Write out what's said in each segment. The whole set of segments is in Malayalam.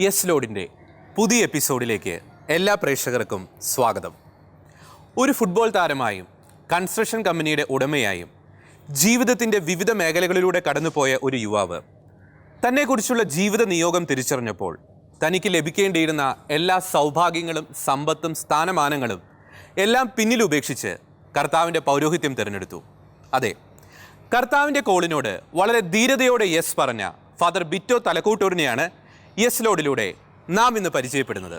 യെസ് ലോഡിന്റെ പുതിയ എപ്പിസോഡിലേക്ക് എല്ലാ പ്രേക്ഷകർക്കും സ്വാഗതം. ഒരു ഫുട്ബോൾ താരമായും കൺസ്ട്രക്ഷൻ കമ്പനിയുടെ ഉടമയായും ജീവിതത്തിന്റെ വിവിധ മേഖലകളിലൂടെ കടന്നുപോയ ഒരു യുവാവ് തന്നെക്കുറിച്ചുള്ള ജീവിത നിയോഗം തിരിച്ചറിഞ്ഞപ്പോൾ തനിക്ക് ലഭിക്കേണ്ടിയിരുന്ന എല്ലാ സൗഭാഗ്യങ്ങളും സമ്പത്തും സ്ഥാനമാനങ്ങളും എല്ലാം പിന്നിലുപേക്ഷിച്ച് കർത്താവിന്റെ പൗരോഹിത്യം തിരഞ്ഞെടുത്തു. അതെ കർത്താവിന്റെ കോളിനോട് വളരെ ധീരതയോടെ യെസ് പറഞ്ഞ ഫാദർ ബിറ്റോ തലക്കൂട്ടൂരിനെയാണ് യെസ് ലോഡിലൂടെ നാം ഇന്ന് പരിചയപ്പെടുന്നത്.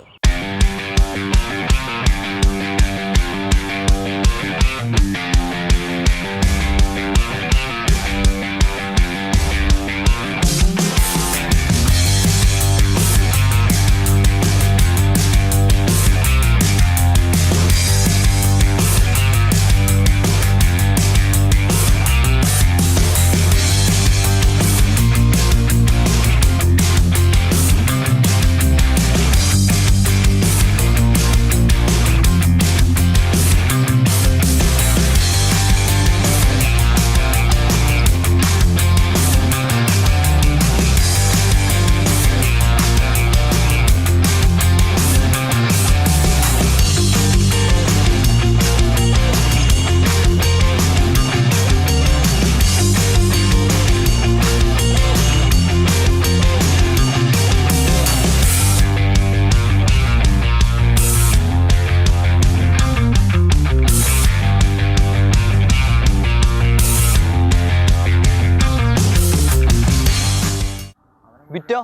വിറ്റോ?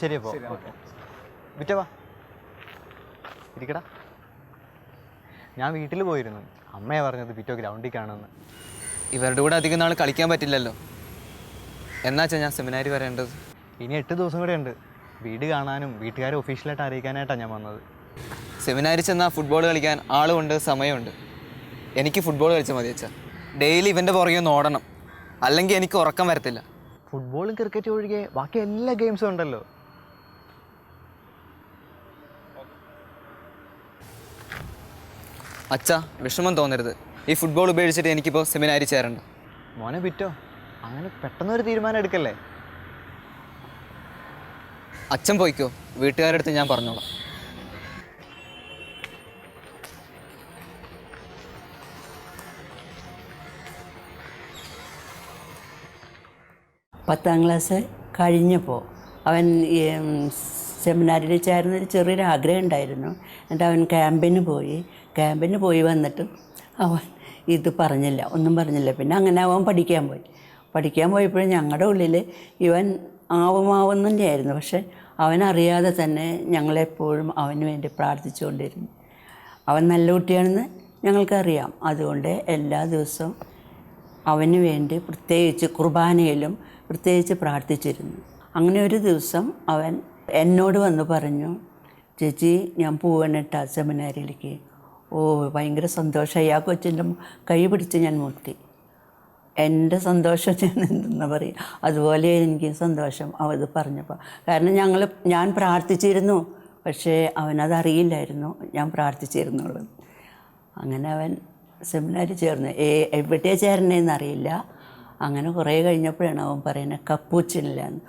ശരി അപ്പോ വിറ്റവാ ഇരിക്കടാ. ഞാൻ വീട്ടിൽ പോയിരുന്നു. അമ്മയെ പറഞ്ഞത് വിറ്റോ ഗ്രൗണ്ടിൽ കാണുമെന്ന് ഇവരുടെ കൂടെ അധികം നാൾ കളിക്കാൻ പറ്റില്ലല്ലോ. എന്നാച്ചാ ഞാൻ സെമിനാരി വരേണ്ടത്? ഇനി എട്ട് ദിവസം കൂടെ ഉണ്ട്. വീട് കാണാനും വീട്ടുകാരെ ഒഫീഷ്യലായിട്ട് അറിയിക്കാനായിട്ടാണ് ഞാൻ വന്നത്. സെമിനാരി ചെന്നാൽ ഫുട്ബോൾ കളിക്കാൻ ആളുമുണ്ട് സമയമുണ്ട്. എനിക്ക് ഫുട്ബോൾ കളിച്ചാൽ മതി അച്ഛാ. ഡെയിലി ഇവന്റെ പുറകെ ഒന്ന് ഓടണം. അല്ലെങ്കിൽ എനിക്ക് ഉറക്കം വരത്തില്ല. ഫുട്ബോളും ക്രിക്കറ്റും ഒഴികെ ബാക്കി എല്ലാ ഗെയിംസും ഉണ്ടല്ലോ. അച്ഛാ വിഷമം തോന്നരുത്. ഈ ഫുട്ബോൾ ഉപയോഗിച്ചിട്ട് എനിക്കിപ്പോൾ സെമിനാരി ചേരണ്ട. മോനെ പിറ്റോ അങ്ങനെ പെട്ടെന്നൊരു തീരുമാനം എടുക്കല്ലേ? അച്ഛൻ പോയിക്കോ. വീട്ടുകാരുടെ അടുത്ത് ഞാൻ പറഞ്ഞോളാം. പത്താം ക്ലാസ് കഴിഞ്ഞപ്പോൾ അവൻ സെമിനാരിൽ ചേർന്നൊരു ചെറിയൊരു ആഗ്രഹം ഉണ്ടായിരുന്നു എന്നിട്ട് അവൻ ക്യാമ്പിന് പോയി. ക്യാമ്പിന് പോയി വന്നിട്ട് അവൻ ഇത് പറഞ്ഞില്ല ഒന്നും പറഞ്ഞില്ല. പിന്നെ അങ്ങനെ അവൻ പഠിക്കാൻ പോയി. പഠിക്കാൻ പോയപ്പോഴും ഞങ്ങളുടെ ഉള്ളിൽ ഇവൻ ആവുമാവുന്നു തന്നെയായിരുന്നു. പക്ഷെ അവനറിയാതെ തന്നെ ഞങ്ങളെപ്പോഴും അവന് വേണ്ടി പ്രാർത്ഥിച്ചുകൊണ്ടിരുന്നു. അവൻ നല്ല കുട്ടിയാണെന്ന് ഞങ്ങൾക്കറിയാം. അതുകൊണ്ട് എല്ലാ ദിവസവും അവന് വേണ്ടി പ്രത്യേകിച്ച് കുർബാനയിലും പ്രത്യേകിച്ച് പ്രാർത്ഥിച്ചിരുന്നു. അങ്ങനെ ഒരു ദിവസം അവൻ എന്നോട് വന്ന് പറഞ്ഞു ചേച്ചി ഞാൻ പോവാനിട്ട സെമിനാരിയിലേക്ക്. ഓ ഭയങ്കര സന്തോഷമായി. ആ കൊച്ചിന്റെ കൈ പിടിച്ച് ഞാൻ മുട്ടി. എന്റെ സന്തോഷം ഞാൻ എന്തെന്ന് പറയും? അതുപോലെ എനിക്ക് സന്തോഷം അവത് പറഞ്ഞപ്പോൾ കാരണം ഞങ്ങൾ ഞാൻ പ്രാർത്ഥിച്ചിരുന്നു പക്ഷേ അവനതറിയില്ലായിരുന്നു ഞാൻ പ്രാർത്ഥിച്ചിരുന്നുള്ളത് അങ്ങനെ അവൻ സെമിനാരി ചേർന്നു. എവിടെയാണ് ചേരണേന്ന് അറിയില്ല. അങ്ങനെ കുറേ കഴിഞ്ഞപ്പോഴാണ് അവൻ പറയുന്നത് കപ്പൂച്ചിനില്ലാന്ന്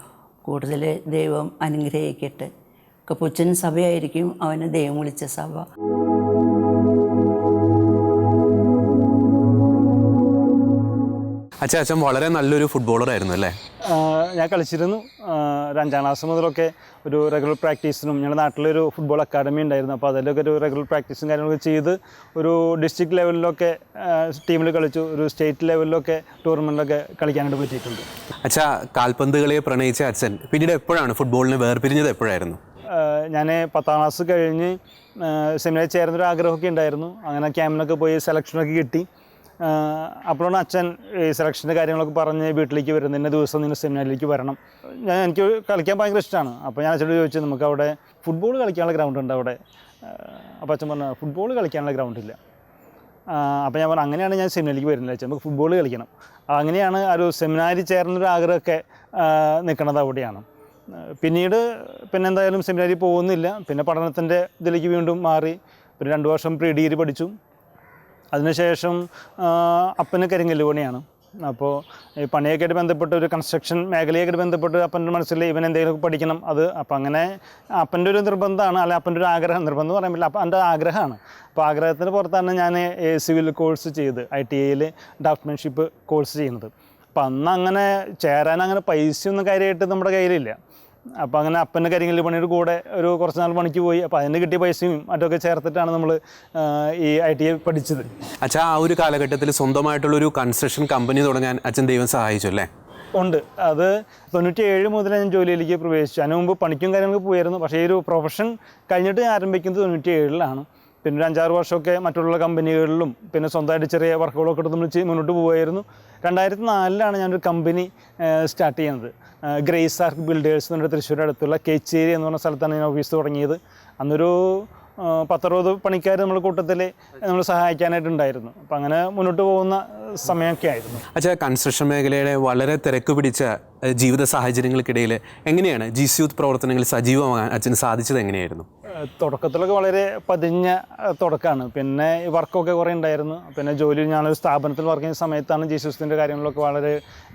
കൂടുതൽ ദൈവം അനുഗ്രഹിക്കട്ടെ. കപ്പൂച്ചൻ സഭയായിരിക്കും അവനെ ദൈവം വിളിച്ച സഭ. അച്ഛാ അച്ഛൻ വളരെ നല്ലൊരു ഫുട്ബോളർ ആയിരുന്നു അല്ലേ? ഞാൻ കളിച്ചിരുന്നു. ഒരു അഞ്ചാം ക്ലാസ് മുതലൊക്കെ ഒരു റെഗുലർ പ്രാക്ടീസിനും ഞങ്ങളുടെ നാട്ടിലൊരു ഫുട്ബോൾ അക്കാഡമി ഉണ്ടായിരുന്നു. അപ്പോൾ അതിലൊക്കെ ഒരു റെഗുലർ പ്രാക്ടീസും കാര്യങ്ങളൊക്കെ ചെയ്ത് ഒരു ഡിസ്ട്രിക്ട് ലെവലിലൊക്കെ ടീമിൽ കളിച്ചു. ഒരു സ്റ്റേറ്റ് ലെവലിലൊക്കെ ടൂർണമെന്റിലൊക്കെ കളിക്കാനായിട്ട് പറ്റിയിട്ടുണ്ട്. അച്ഛാ കാൽപന്ത് കളിയെ പ്രണയിച്ച അച്ഛൻ പിന്നീട് എപ്പോഴാണ് ഫുട്ബോളിനെ വേർപിരിഞ്ഞത് എപ്പോഴായിരുന്നു? ഞാൻ പത്താം ക്ലാസ് കഴിഞ്ഞ് സെമിനാർ ചേരുന്നൊരു ആഗ്രഹമൊക്കെ ഉണ്ടായിരുന്നു. അങ്ങനെ ക്യാമ്പിനൊക്കെ പോയി സെലക്ഷനൊക്കെ കിട്ടി. അപ്പോഴാണ് അച്ഛൻ ഈ സെലക്ഷന്റെ കാര്യങ്ങളൊക്കെ പറഞ്ഞ് വീട്ടിലേക്ക് വരുന്നത്. ഇന്ന ദിവസം നിന്ന് സെമിനാറിലേക്ക് വരണം. ഞാൻ എനിക്ക് കളിക്കാൻ ഭയങ്കര ഇഷ്ടമാണ്. അപ്പോൾ ഞാൻ അച്ഛനോട് ചോദിച്ചു നമുക്ക് അവിടെ ഫുട്ബോൾ കളിക്കാനുള്ള ഗ്രൗണ്ട് ഉണ്ട് അവിടെ. അപ്പോൾ അച്ഛൻ പറഞ്ഞു ഫുട്ബോൾ കളിക്കാനുള്ള ഗ്രൗണ്ട് ഇല്ല. അപ്പോൾ ഞാൻ പറഞ്ഞു അങ്ങനെയാണ് ഞാൻ സെമിനാറിലേക്ക് വരുന്നത് അച്ഛൻ. നമുക്ക് ഫുട്ബോൾ കളിക്കണം. അങ്ങനെയാണ് ആ ഒരു സെമിനാരി ചേർന്നൊരു ആഗ്രഹമൊക്കെ നിൽക്കുന്നത് അവിടെയാണ്. പിന്നീട് പിന്നെ എന്തായാലും സെമിനാരിൽ പോകുന്നില്ല. പിന്നെ പഠനത്തിന്റെ ഇതിലേക്ക് വീണ്ടും മാറി. പിന്നെ രണ്ട് വർഷം പ്രീ ഡിഗ്രി പഠിച്ചു. അതിനുശേഷം അപ്പന് കരിങ്കല്ല് പണിയാണ്. അപ്പോൾ ഈ പണിയൊക്കെയായിട്ട് ബന്ധപ്പെട്ട് ഒരു കൺസ്ട്രക്ഷൻ മേഖലയൊക്കെയായിട്ട് ബന്ധപ്പെട്ട് അപ്പന്റെ മനസ്സിൽ ഇവൻ എന്തെങ്കിലും പഠിക്കണം അത് അപ്പം അങ്ങനെ അപ്പന്റെ ഒരു നിർബന്ധമാണ് അല്ല അപ്പന്റെ ഒരു ആഗ്രഹം നിർബന്ധം എന്ന് പറയാൻ പറ്റില്ല അപ്പം എന്റെ ആഗ്രഹമാണ്. അപ്പോൾ ആഗ്രഹത്തിന് പുറത്താണ് ഞാൻ സിവിൽ കോഴ്സ് ചെയ്ത് ഐ ടി ഐയിൽ ഡോക്ടർമെൻഷിപ്പ് കോഴ്സ് ചെയ്യുന്നത്. അപ്പം അന്ന് അങ്ങനെ ചേരാൻ അങ്ങനെ പൈസയൊന്നും കാര്യമായിട്ട് നമ്മുടെ കയ്യിലില്ല. അപ്പോൾ അങ്ങനെ അപ്പന്റെ കരിങ്കല്ല് പണിയുടെ കൂടെ ഒരു കുറച്ച് നാൾ പണിക്ക് പോയി. അപ്പോൾ അതിന് കിട്ടിയ പൈസയും മറ്റൊക്കെ ചേർത്തിട്ടാണ് നമ്മൾ ഈ ഐ ടി ഐ പഠിച്ചത്. അച്ഛാ ആ ഒരു കാലഘട്ടത്തിൽ സ്വന്തമായിട്ടുള്ളൊരു കൺസ്ട്രക്ഷൻ കമ്പനി തുടങ്ങാൻ അച്ഛൻ ദൈവം സഹായിച്ചു അല്ലേ? ഉണ്ട്. അത് തൊണ്ണൂറ്റി ഏഴ് മുതൽ ഞാൻ ജോലിയിലേക്ക് പ്രവേശിച്ചു. അതിന് മുമ്പ് പണിക്കും കാര്യങ്ങൾക്ക് പോയായിരുന്നു പക്ഷേ ഈ ഒരു പ്രൊഫഷൻ കഴിഞ്ഞിട്ട് ഞാൻ ആരംഭിക്കുന്നത് തൊണ്ണൂറ്റി ഏഴിലാണ് പിന്നെ ഒരു അഞ്ചാറ് വർഷമൊക്കെ മറ്റുള്ള കമ്പനികളിലും പിന്നെ സ്വന്തമായിട്ട് ചെറിയ വർക്കുകളൊക്കെ എടുത്ത് നമ്മൾ മുന്നോട്ട് പോകുമായിരുന്നു രണ്ടായിരത്തി നാലിലാണ് ഞാനൊരു കമ്പനി സ്റ്റാർട്ട് ചെയ്യുന്നത് ഗ്രേസ് ആർക്ക് ബിൽഡേഴ്സ് എന്ന് പറഞ്ഞ തൃശ്ശൂർ അടുത്തുള്ള കേച്ചേരി എന്ന് പറഞ്ഞ സ്ഥലത്താണ് ഞാൻ ഓഫീസ് തുടങ്ങിയത്. അന്നൊരു പത്തറുപത് പണിക്കാർ നമ്മൾ കൂട്ടത്തിൽ നമ്മൾ സഹായിക്കാനായിട്ടുണ്ടായിരുന്നു. അപ്പം അങ്ങനെ മുന്നോട്ട് പോകുന്ന സമയമൊക്കെ ആയിരുന്നു. അച്ഛാ കൺസ്ട്രക്ഷൻ മേഖലയുടെ വളരെ തിരക്ക് പിടിച്ച ജീവിത സാഹചര്യങ്ങൾക്കിടയിൽ എങ്ങനെയാണ് ജി സി യൂത്ത് പ്രവർത്തനങ്ങൾ സജീവമാകാൻ അച്ഛന് സാധിച്ചത് എങ്ങനെയായിരുന്നു? തുടക്കത്തിലൊക്കെ വളരെ പതിഞ്ഞ തുടക്കമാണ് പിന്നെ വർക്കൊക്കെ കുറേ ഉണ്ടായിരുന്നു. പിന്നെ ജോലി ഞാനൊരു സ്ഥാപനത്തിൽ വർക്ക് ചെയ്യുന്ന സമയത്താണ് ജി സി യൂത്തിന്റെ കാര്യങ്ങളൊക്കെ വളരെ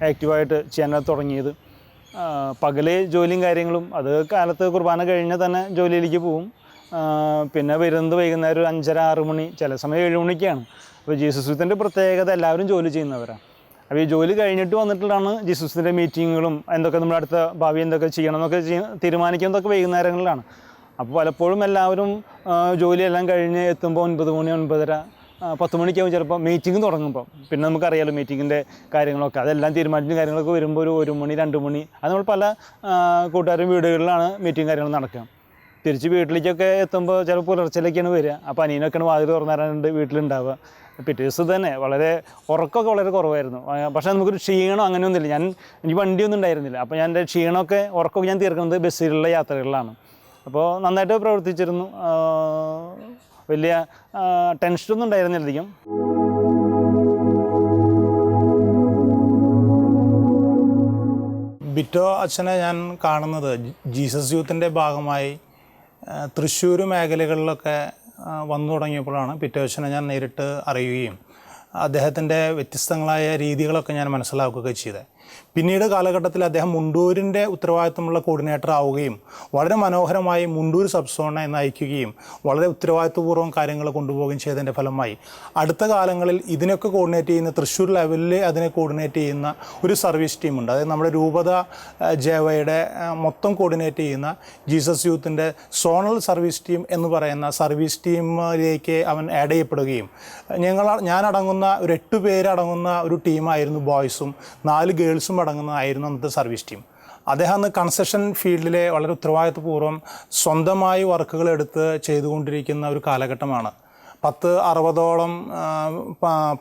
ആക്റ്റീവായിട്ട് ചെയ്യാനായിട്ട് തുടങ്ങിയത്. പകൽ ജോലിയും കാര്യങ്ങളും അത് കാലത്ത് കുർബാന കഴിഞ്ഞ തന്നെ ജോലിയിലേക്ക് പോവും. പിന്നെ വരുന്നത് വൈകുന്നേരം ഒരു അഞ്ചര ആറ് മണി ചില സമയം ഏഴ് മണിക്കാണ്. അപ്പോൾ ജീസസിന്റെ പ്രത്യേകത എല്ലാവരും ജോലി ചെയ്യുന്നവരാണ് അപ്പോൾ ഈ ജോലി കഴിഞ്ഞിട്ട് വന്നിട്ടാണ് ജീസസിന്റെ മീറ്റിങ്ങുകളും എന്തൊക്കെ നമ്മുടെ അടുത്ത ഭാവി എന്തൊക്കെ ചെയ്യണം എന്നൊക്കെ തീരുമാനിക്കുന്നതൊക്കെ വൈകുന്നേരങ്ങളിലാണ്. അപ്പോൾ പലപ്പോഴും എല്ലാവരും ജോലിയെല്ലാം കഴിഞ്ഞ് എത്തുമ്പോൾ ഒൻപത് മണി ഒൻപതര പത്ത് മണിക്കാവും ചിലപ്പോൾ മീറ്റിംഗ് തുടങ്ങുമ്പോൾ പിന്നെ നമുക്കറിയാലോ മീറ്റിങ്ങിന്റെ കാര്യങ്ങളൊക്കെ. അതെല്ലാം തീരുമാനിച്ച കാര്യങ്ങളൊക്കെ വരുമ്പോൾ ഒരു ഒരു മണി രണ്ട് മണി. അത് നമ്മൾ പല കൂട്ടുകാരും വീടുകളിലാണ് മീറ്റിംഗ് കാര്യങ്ങൾ നടക്കുക. തിരിച്ച് വീട്ടിലേക്കൊക്കെ എത്തുമ്പോൾ ചിലപ്പോൾ പുലർച്ചയിലേക്കാണ് വരിക. അപ്പോൾ അനിയനൊക്കെയാണ് വാതിൽ തുറന്നു തരാനുണ്ട് വീട്ടിലുണ്ടാവുക. പിറ്റേ ദിവസം തന്നെ വളരെ ഉറക്കമൊക്കെ വളരെ കുറവായിരുന്നു. പക്ഷേ നമുക്കൊരു ക്ഷീണം അങ്ങനെയൊന്നുമില്ല ഞാൻ എനിക്ക് വണ്ടിയൊന്നും ഉണ്ടായിരുന്നില്ല. അപ്പോൾ ഞാൻ എന്റെ ക്ഷീണമൊക്കെ ഉറക്കമൊക്കെ ഞാൻ തീർക്കുന്നത് ബസ്സിലുള്ള യാത്രകളിലാണ്. അപ്പോൾ നന്നായിട്ട് പ്രവർത്തിച്ചിരുന്നു. വലിയ ടെൻഷനൊന്നും ഉണ്ടായിരുന്നില്ലായിരിക്കും. ബിറ്റോ അച്ഛനെ ഞാൻ കാണുന്നത് ജീസസ് യൂത്തിന്റെ ഭാഗമായി തൃശ്ശൂർ മേഖലകളിലൊക്കെ വന്നു തുടങ്ങിയപ്പോഴാണ് ബിറ്റോ അച്ഛനെ ഞാൻ നേരിട്ട് അറിയുകയും അദ്ദേഹത്തിന്റെ വ്യത്യസ്തങ്ങളായ രീതികളൊക്കെ ഞാൻ മനസ്സിലാക്കുകയൊക്കെ ചെയ്തത്. പിന്നീട് കാലഘട്ടത്തിൽ അദ്ദേഹം മുണ്ടൂരിന്റെ ഉത്തരവാദിത്തമുള്ള കോർഡിനേറ്റർ ആവുകയും വളരെ മനോഹരമായി മുണ്ടൂർ സബ് സോണിനെ നയിക്കുകയും വളരെ ഉത്തരവാദിത്വപൂർവം കാര്യങ്ങൾ കൊണ്ടുപോവുകയും ചെയ്തതിന്റെ ഫലമായി. അടുത്ത കാലങ്ങളിൽ ഇതിനൊക്കെ കോർഡിനേറ്റ് ചെയ്യുന്ന തൃശ്ശൂർ ലെവലിൽ അതിനെ കോർഡിനേറ്റ് ചെയ്യുന്ന ഒരു സർവീസ് ടീമുണ്ട് അതായത് നമ്മുടെ രൂപത ജേവയുടെ മൊത്തം കോർഡിനേറ്റ് ചെയ്യുന്ന ജീസസ് യൂത്തിന്റെ സോണൽ സർവീസ് ടീം എന്ന് പറയുന്ന സർവീസ് ടീമിലേക്ക് അവൻ ആഡ് ചെയ്യപ്പെടുകയും ഞങ്ങൾ ഞാനടങ്ങുന്ന ഒരു എട്ട് പേരടങ്ങുന്ന ഒരു ടീമായിരുന്നു ബോയ്സും നാല് ഗേൾസും അടങ്ങുന്നതായിരുന്നു അന്നത്തെ സർവീസ് ടീം അദ്ദേഹം അന്ന് കൺസ്ട്രക്ഷൻ ഫീൽഡിലെ വളരെ ഉത്തരവാദിത്വപൂർവം സ്വന്തമായി വർക്കുകൾ എടുത്ത് ചെയ്തുകൊണ്ടിരിക്കുന്ന ഒരു കാലഘട്ടമാണ്. പത്ത് അറുപതോളം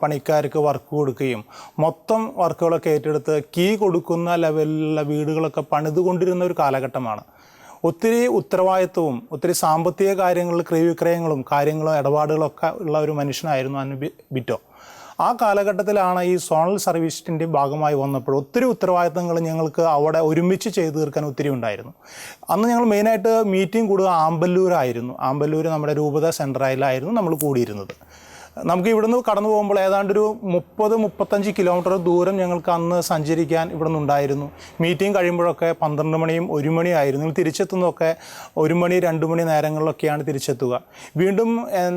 പണിക്കാർക്ക് വർക്ക് കൊടുക്കുകയും മൊത്തം വർക്കുകളൊക്കെ ഏറ്റെടുത്ത് കീ കൊടുക്കുന്ന ലെവലിലുള്ള വീടുകളൊക്കെ പണിതുകൊണ്ടിരുന്ന ഒരു കാലഘട്ടമാണ്. ഒത്തിരി ഉത്തരവാദിത്വവും ഒത്തിരി സാമ്പത്തിക കാര്യങ്ങളിൽ ക്രയവിക്രയങ്ങളും കാര്യങ്ങളും ഇടപാടുകളൊക്കെ ഉള്ള ഒരു മനുഷ്യനായിരുന്നു അന്ന് ബി- ബിറ്റോ. ആ കാലഘട്ടത്തിലാണ് ഈ സോണൽ സർവീസിന്റെ ഭാഗമായി വന്നപ്പോൾ ഒത്തിരി ഉത്തരവാദിത്തങ്ങൾ ഞങ്ങൾക്ക് അവിടെ ഒരുമിച്ച് ചെയ്തു തീർക്കാൻ ഒത്തിരി ഉണ്ടായിരുന്നു. അന്ന് ഞങ്ങൾ മെയിനായിട്ട് മീറ്റിംഗ് കൂടുക ആമ്പല്ലൂരായിരുന്നു. ആമ്പല്ലൂർ നമ്മുടെ രൂപത സെൻട്രയിലായിരുന്നു നമ്മൾ കൂടിയിരുന്നത്. നമുക്ക് ഇവിടുന്ന് കടന്നു പോകുമ്പോൾ ഏതാണ്ട് ഒരു മുപ്പത് മുപ്പത്തഞ്ച് കിലോമീറ്റർ ദൂരം ഞങ്ങൾക്ക് അന്ന് സഞ്ചരിക്കാൻ ഇവിടെ നിന്നുണ്ടായിരുന്നു മീറ്റിംഗ് കഴിയുമ്പോഴൊക്കെ പന്ത്രണ്ട് മണിയും ഒരു മണിയായിരുന്നു. തിരിച്ചെത്തുന്നതൊക്കെ ഒരു മണി രണ്ട് മണി നേരങ്ങളിലൊക്കെയാണ് തിരിച്ചെത്തുക. വീണ്ടും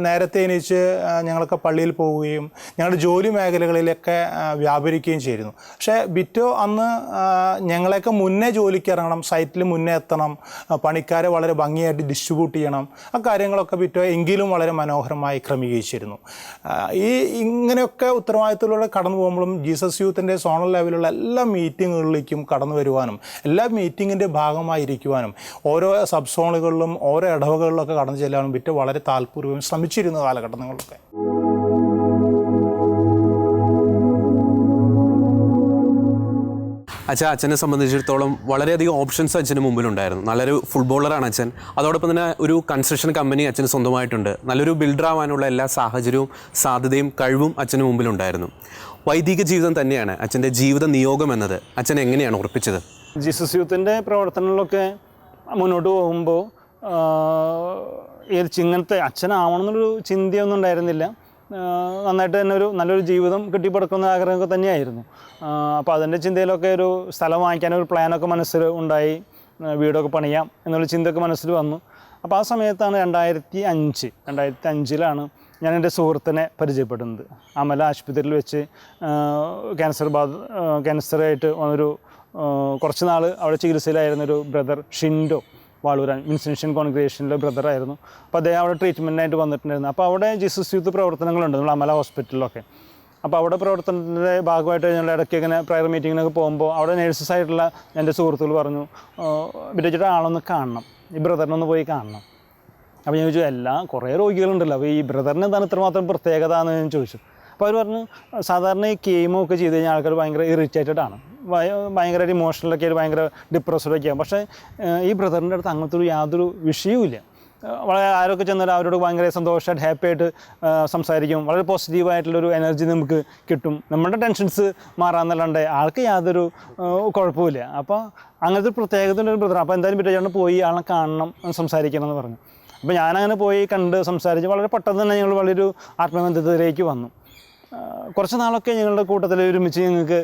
നേരത്തെ എണീച്ച് ഞങ്ങളൊക്കെ പള്ളിയിൽ പോവുകയും ഞങ്ങളുടെ ജോലി മേഖലകളിലൊക്കെ വ്യാപരിക്കുകയും ചെയ്തിരുന്നു. പക്ഷേ ബിറ്റോ അന്ന് ഞങ്ങളെയൊക്കെ മുന്നേ ജോലിക്ക് ഇറങ്ങണം സൈറ്റിൽ മുന്നേ എത്തണം പണിക്കാരെ വളരെ ഭംഗിയായിട്ട് ഡിസ്ട്രിബ്യൂട്ട് ചെയ്യണം ആ കാര്യങ്ങളൊക്കെ ബിറ്റോ എങ്കിലും വളരെ മനോഹരമായി ക്രമീകരിച്ചിരുന്നു. ഈ ഇങ്ങനെയൊക്കെ ഉത്തരവാദിത്തത്തിലൂടെ കടന്നു പോകുമ്പോഴും ജീസസ് യൂത്തിന്റെ സോണൽ ലെവലിലുള്ള എല്ലാ മീറ്റിങ്ങുകളിലേക്കും കടന്നു വരുവാനും എല്ലാ മീറ്റിങ്ങിന്റെ ഭാഗമായിരിക്കുവാനും ഓരോ സബ് സോണുകളിലും ഓരോ ഇടവകളിലൊക്കെ കടന്നു ചെല്ലാനും വിറ്റ് വളരെ താല്പര്യവും ശ്രമിച്ചിരുന്ന കാലഘട്ടങ്ങളിലൊക്കെ. അച്ഛൻ അച്ഛനെ സംബന്ധിച്ചിടത്തോളം വളരെയധികം ഓപ്ഷൻസ് അച്ഛന് മുമ്പിലുണ്ടായിരുന്നു. നല്ലൊരു ഫുട്ബോളറാണ് അച്ഛൻ. അതോടൊപ്പം തന്നെ ഒരു കൺസ്ട്രക്ഷൻ കമ്പനി അച്ഛന് സ്വന്തമായിട്ടുണ്ട്. നല്ലൊരു ബിൽഡർ ആവാനുള്ള എല്ലാ സാഹചര്യവും സാധ്യതയും കഴിവും അച്ഛന് മുമ്പിലുണ്ടായിരുന്നു. വൈദിക ജീവിതം തന്നെയാണ് അച്ഛന്റെ ജീവിത നിയോഗം എന്നത്. അച്ഛൻ എങ്ങനെയാണ് ഉറപ്പിച്ചത്? ജീസസ് യൂത്തിന്റെ പ്രവർത്തനങ്ങളിലൊക്കെ മുന്നോട്ട് പോകുമ്പോൾ ഏത് ഇങ്ങനത്തെ അച്ഛനാവണം എന്നൊരു ചിന്തയൊന്നും ഉണ്ടായിരുന്നില്ല. നന്നായിട്ട് തന്നെ ഒരു നല്ലൊരു ജീവിതം കെട്ടിപ്പടുക്കുന്ന ആഗ്രഹമൊക്കെ തന്നെയായിരുന്നു. അപ്പോൾ അതിന്റെ ചിന്തയിലൊക്കെ ഒരു സ്ഥലം വാങ്ങിക്കാൻ ഒരു പ്ലാനൊക്കെ മനസ്സിൽ ഉണ്ടായി. വീടൊക്കെ പണിയാം എന്നുള്ള ചിന്തയൊക്കെ മനസ്സിൽ വന്നു. അപ്പോൾ ആ സമയത്താണ് രണ്ടായിരത്തി അഞ്ച് രണ്ടായിരത്തി അഞ്ചിലാണ് ഞാൻ എന്റെ സുഹൃത്തിനെ പരിചയപ്പെടുന്നത്. അമല ആശുപത്രിയിൽ വെച്ച് ക്യാൻസർ ബാധ ക്യാൻസറായിട്ട് ഒരു കുറച്ച് നാൾ അവിടെ ചികിത്സയിലായിരുന്നൊരു ബ്രദർ ഷിൻഡോ. വാളൂരാൻ വിൻസെൻഷ്യൻ കോൺഗ്രേഷനിലെ ബ്രദറായിരുന്നു അപ്പോൾ അദ്ദേഹം അവിടെ ട്രീറ്റ്മെന്റിനായിട്ട് വന്നിട്ടുണ്ടായിരുന്നു. അപ്പോൾ അവിടെ ജീസസ് യൂത്ത് പ്രവർത്തനങ്ങളുണ്ട് നമ്മൾ അമല ഹോസ്പിറ്റലിലൊക്കെ അപ്പോൾ അവിടെ പ്രവർത്തനത്തിന്റെ ഭാഗമായിട്ട് ഞങ്ങൾ ഇടയ്ക്ക് ഇങ്ങനെ പ്രയർ മീറ്റിങ്ങിനൊക്കെ പോകുമ്പോൾ അവിടെ നേഴ്സസ് ആയിട്ടുള്ള എന്റെ സുഹൃത്തുക്കൾ പറഞ്ഞു ബിറ്റച്ചിട്ട് ആളൊന്ന് കാണണം. ഈ ബ്രദറിനൊന്ന് പോയി കാണണം. അപ്പോൾ ഞാൻ ചോദിച്ചു എല്ലാം കുറേ രോഗികളുണ്ടല്ലോ. അപ്പോൾ ഈ ബ്രദറിന് എന്താണ് ഇത്രമാത്രം പ്രത്യേകത? എന്ന് ഞാൻ ചോദിച്ചു. അപ്പോൾ അവർ പറഞ്ഞു സാധാരണ ഈ കീമോ ഒക്കെ ചെയ്ത് കഴിഞ്ഞാൽ ആൾക്കാർ ഭയങ്കര ഇറിറ്റേറ്റഡ് ആണ്. ഭയ- ഭയങ്കരമായിട്ട് ഇമോഷണലൊക്കെ ആയിട്ട് ഭയങ്കര ഡിപ്രസ്ഡൊക്കെ ആകും പക്ഷേ ഈ ബ്രദറിന്റെ അടുത്ത് അങ്ങനത്തെ ഒരു യാതൊരു വിഷയവുമില്ല വളരെ ആരൊക്കെ ചെന്നാൽ അവരോട് ഭയങ്കര സന്തോഷമായിട്ട് ഹാപ്പി ആയിട്ട് സംസാരിക്കും. വളരെ പോസിറ്റീവായിട്ടുള്ളൊരു എനർജി നമുക്ക് കിട്ടും. നമ്മുടെ ടെൻഷൻസ് മാറാന്നല്ലാണ്ട് ആൾക്ക് യാതൊരു കുഴപ്പമില്ല അപ്പോൾ അങ്ങനത്തെ ഒരു പ്രത്യേകതയുള്ള ഒരു ബ്രദർ അപ്പോൾ എന്തായാലും ബിറ്റേജാണ് പോയി ആളെ കാണണം സംസാരിക്കണം എന്ന് പറഞ്ഞു. അപ്പോൾ ഞാനങ്ങനെ പോയി കണ്ട് സംസാരിച്ച് വളരെ പെട്ടെന്ന് തന്നെ ഞങ്ങൾ വളരെ ഒരു ആത്മബന്ധത്തിലേക്ക് വന്നു. കുറച്ച് നാളൊക്കെ ഞങ്ങളുടെ കൂട്ടത്തിൽ ഒരുമിച്ച് ഞങ്ങൾക്ക്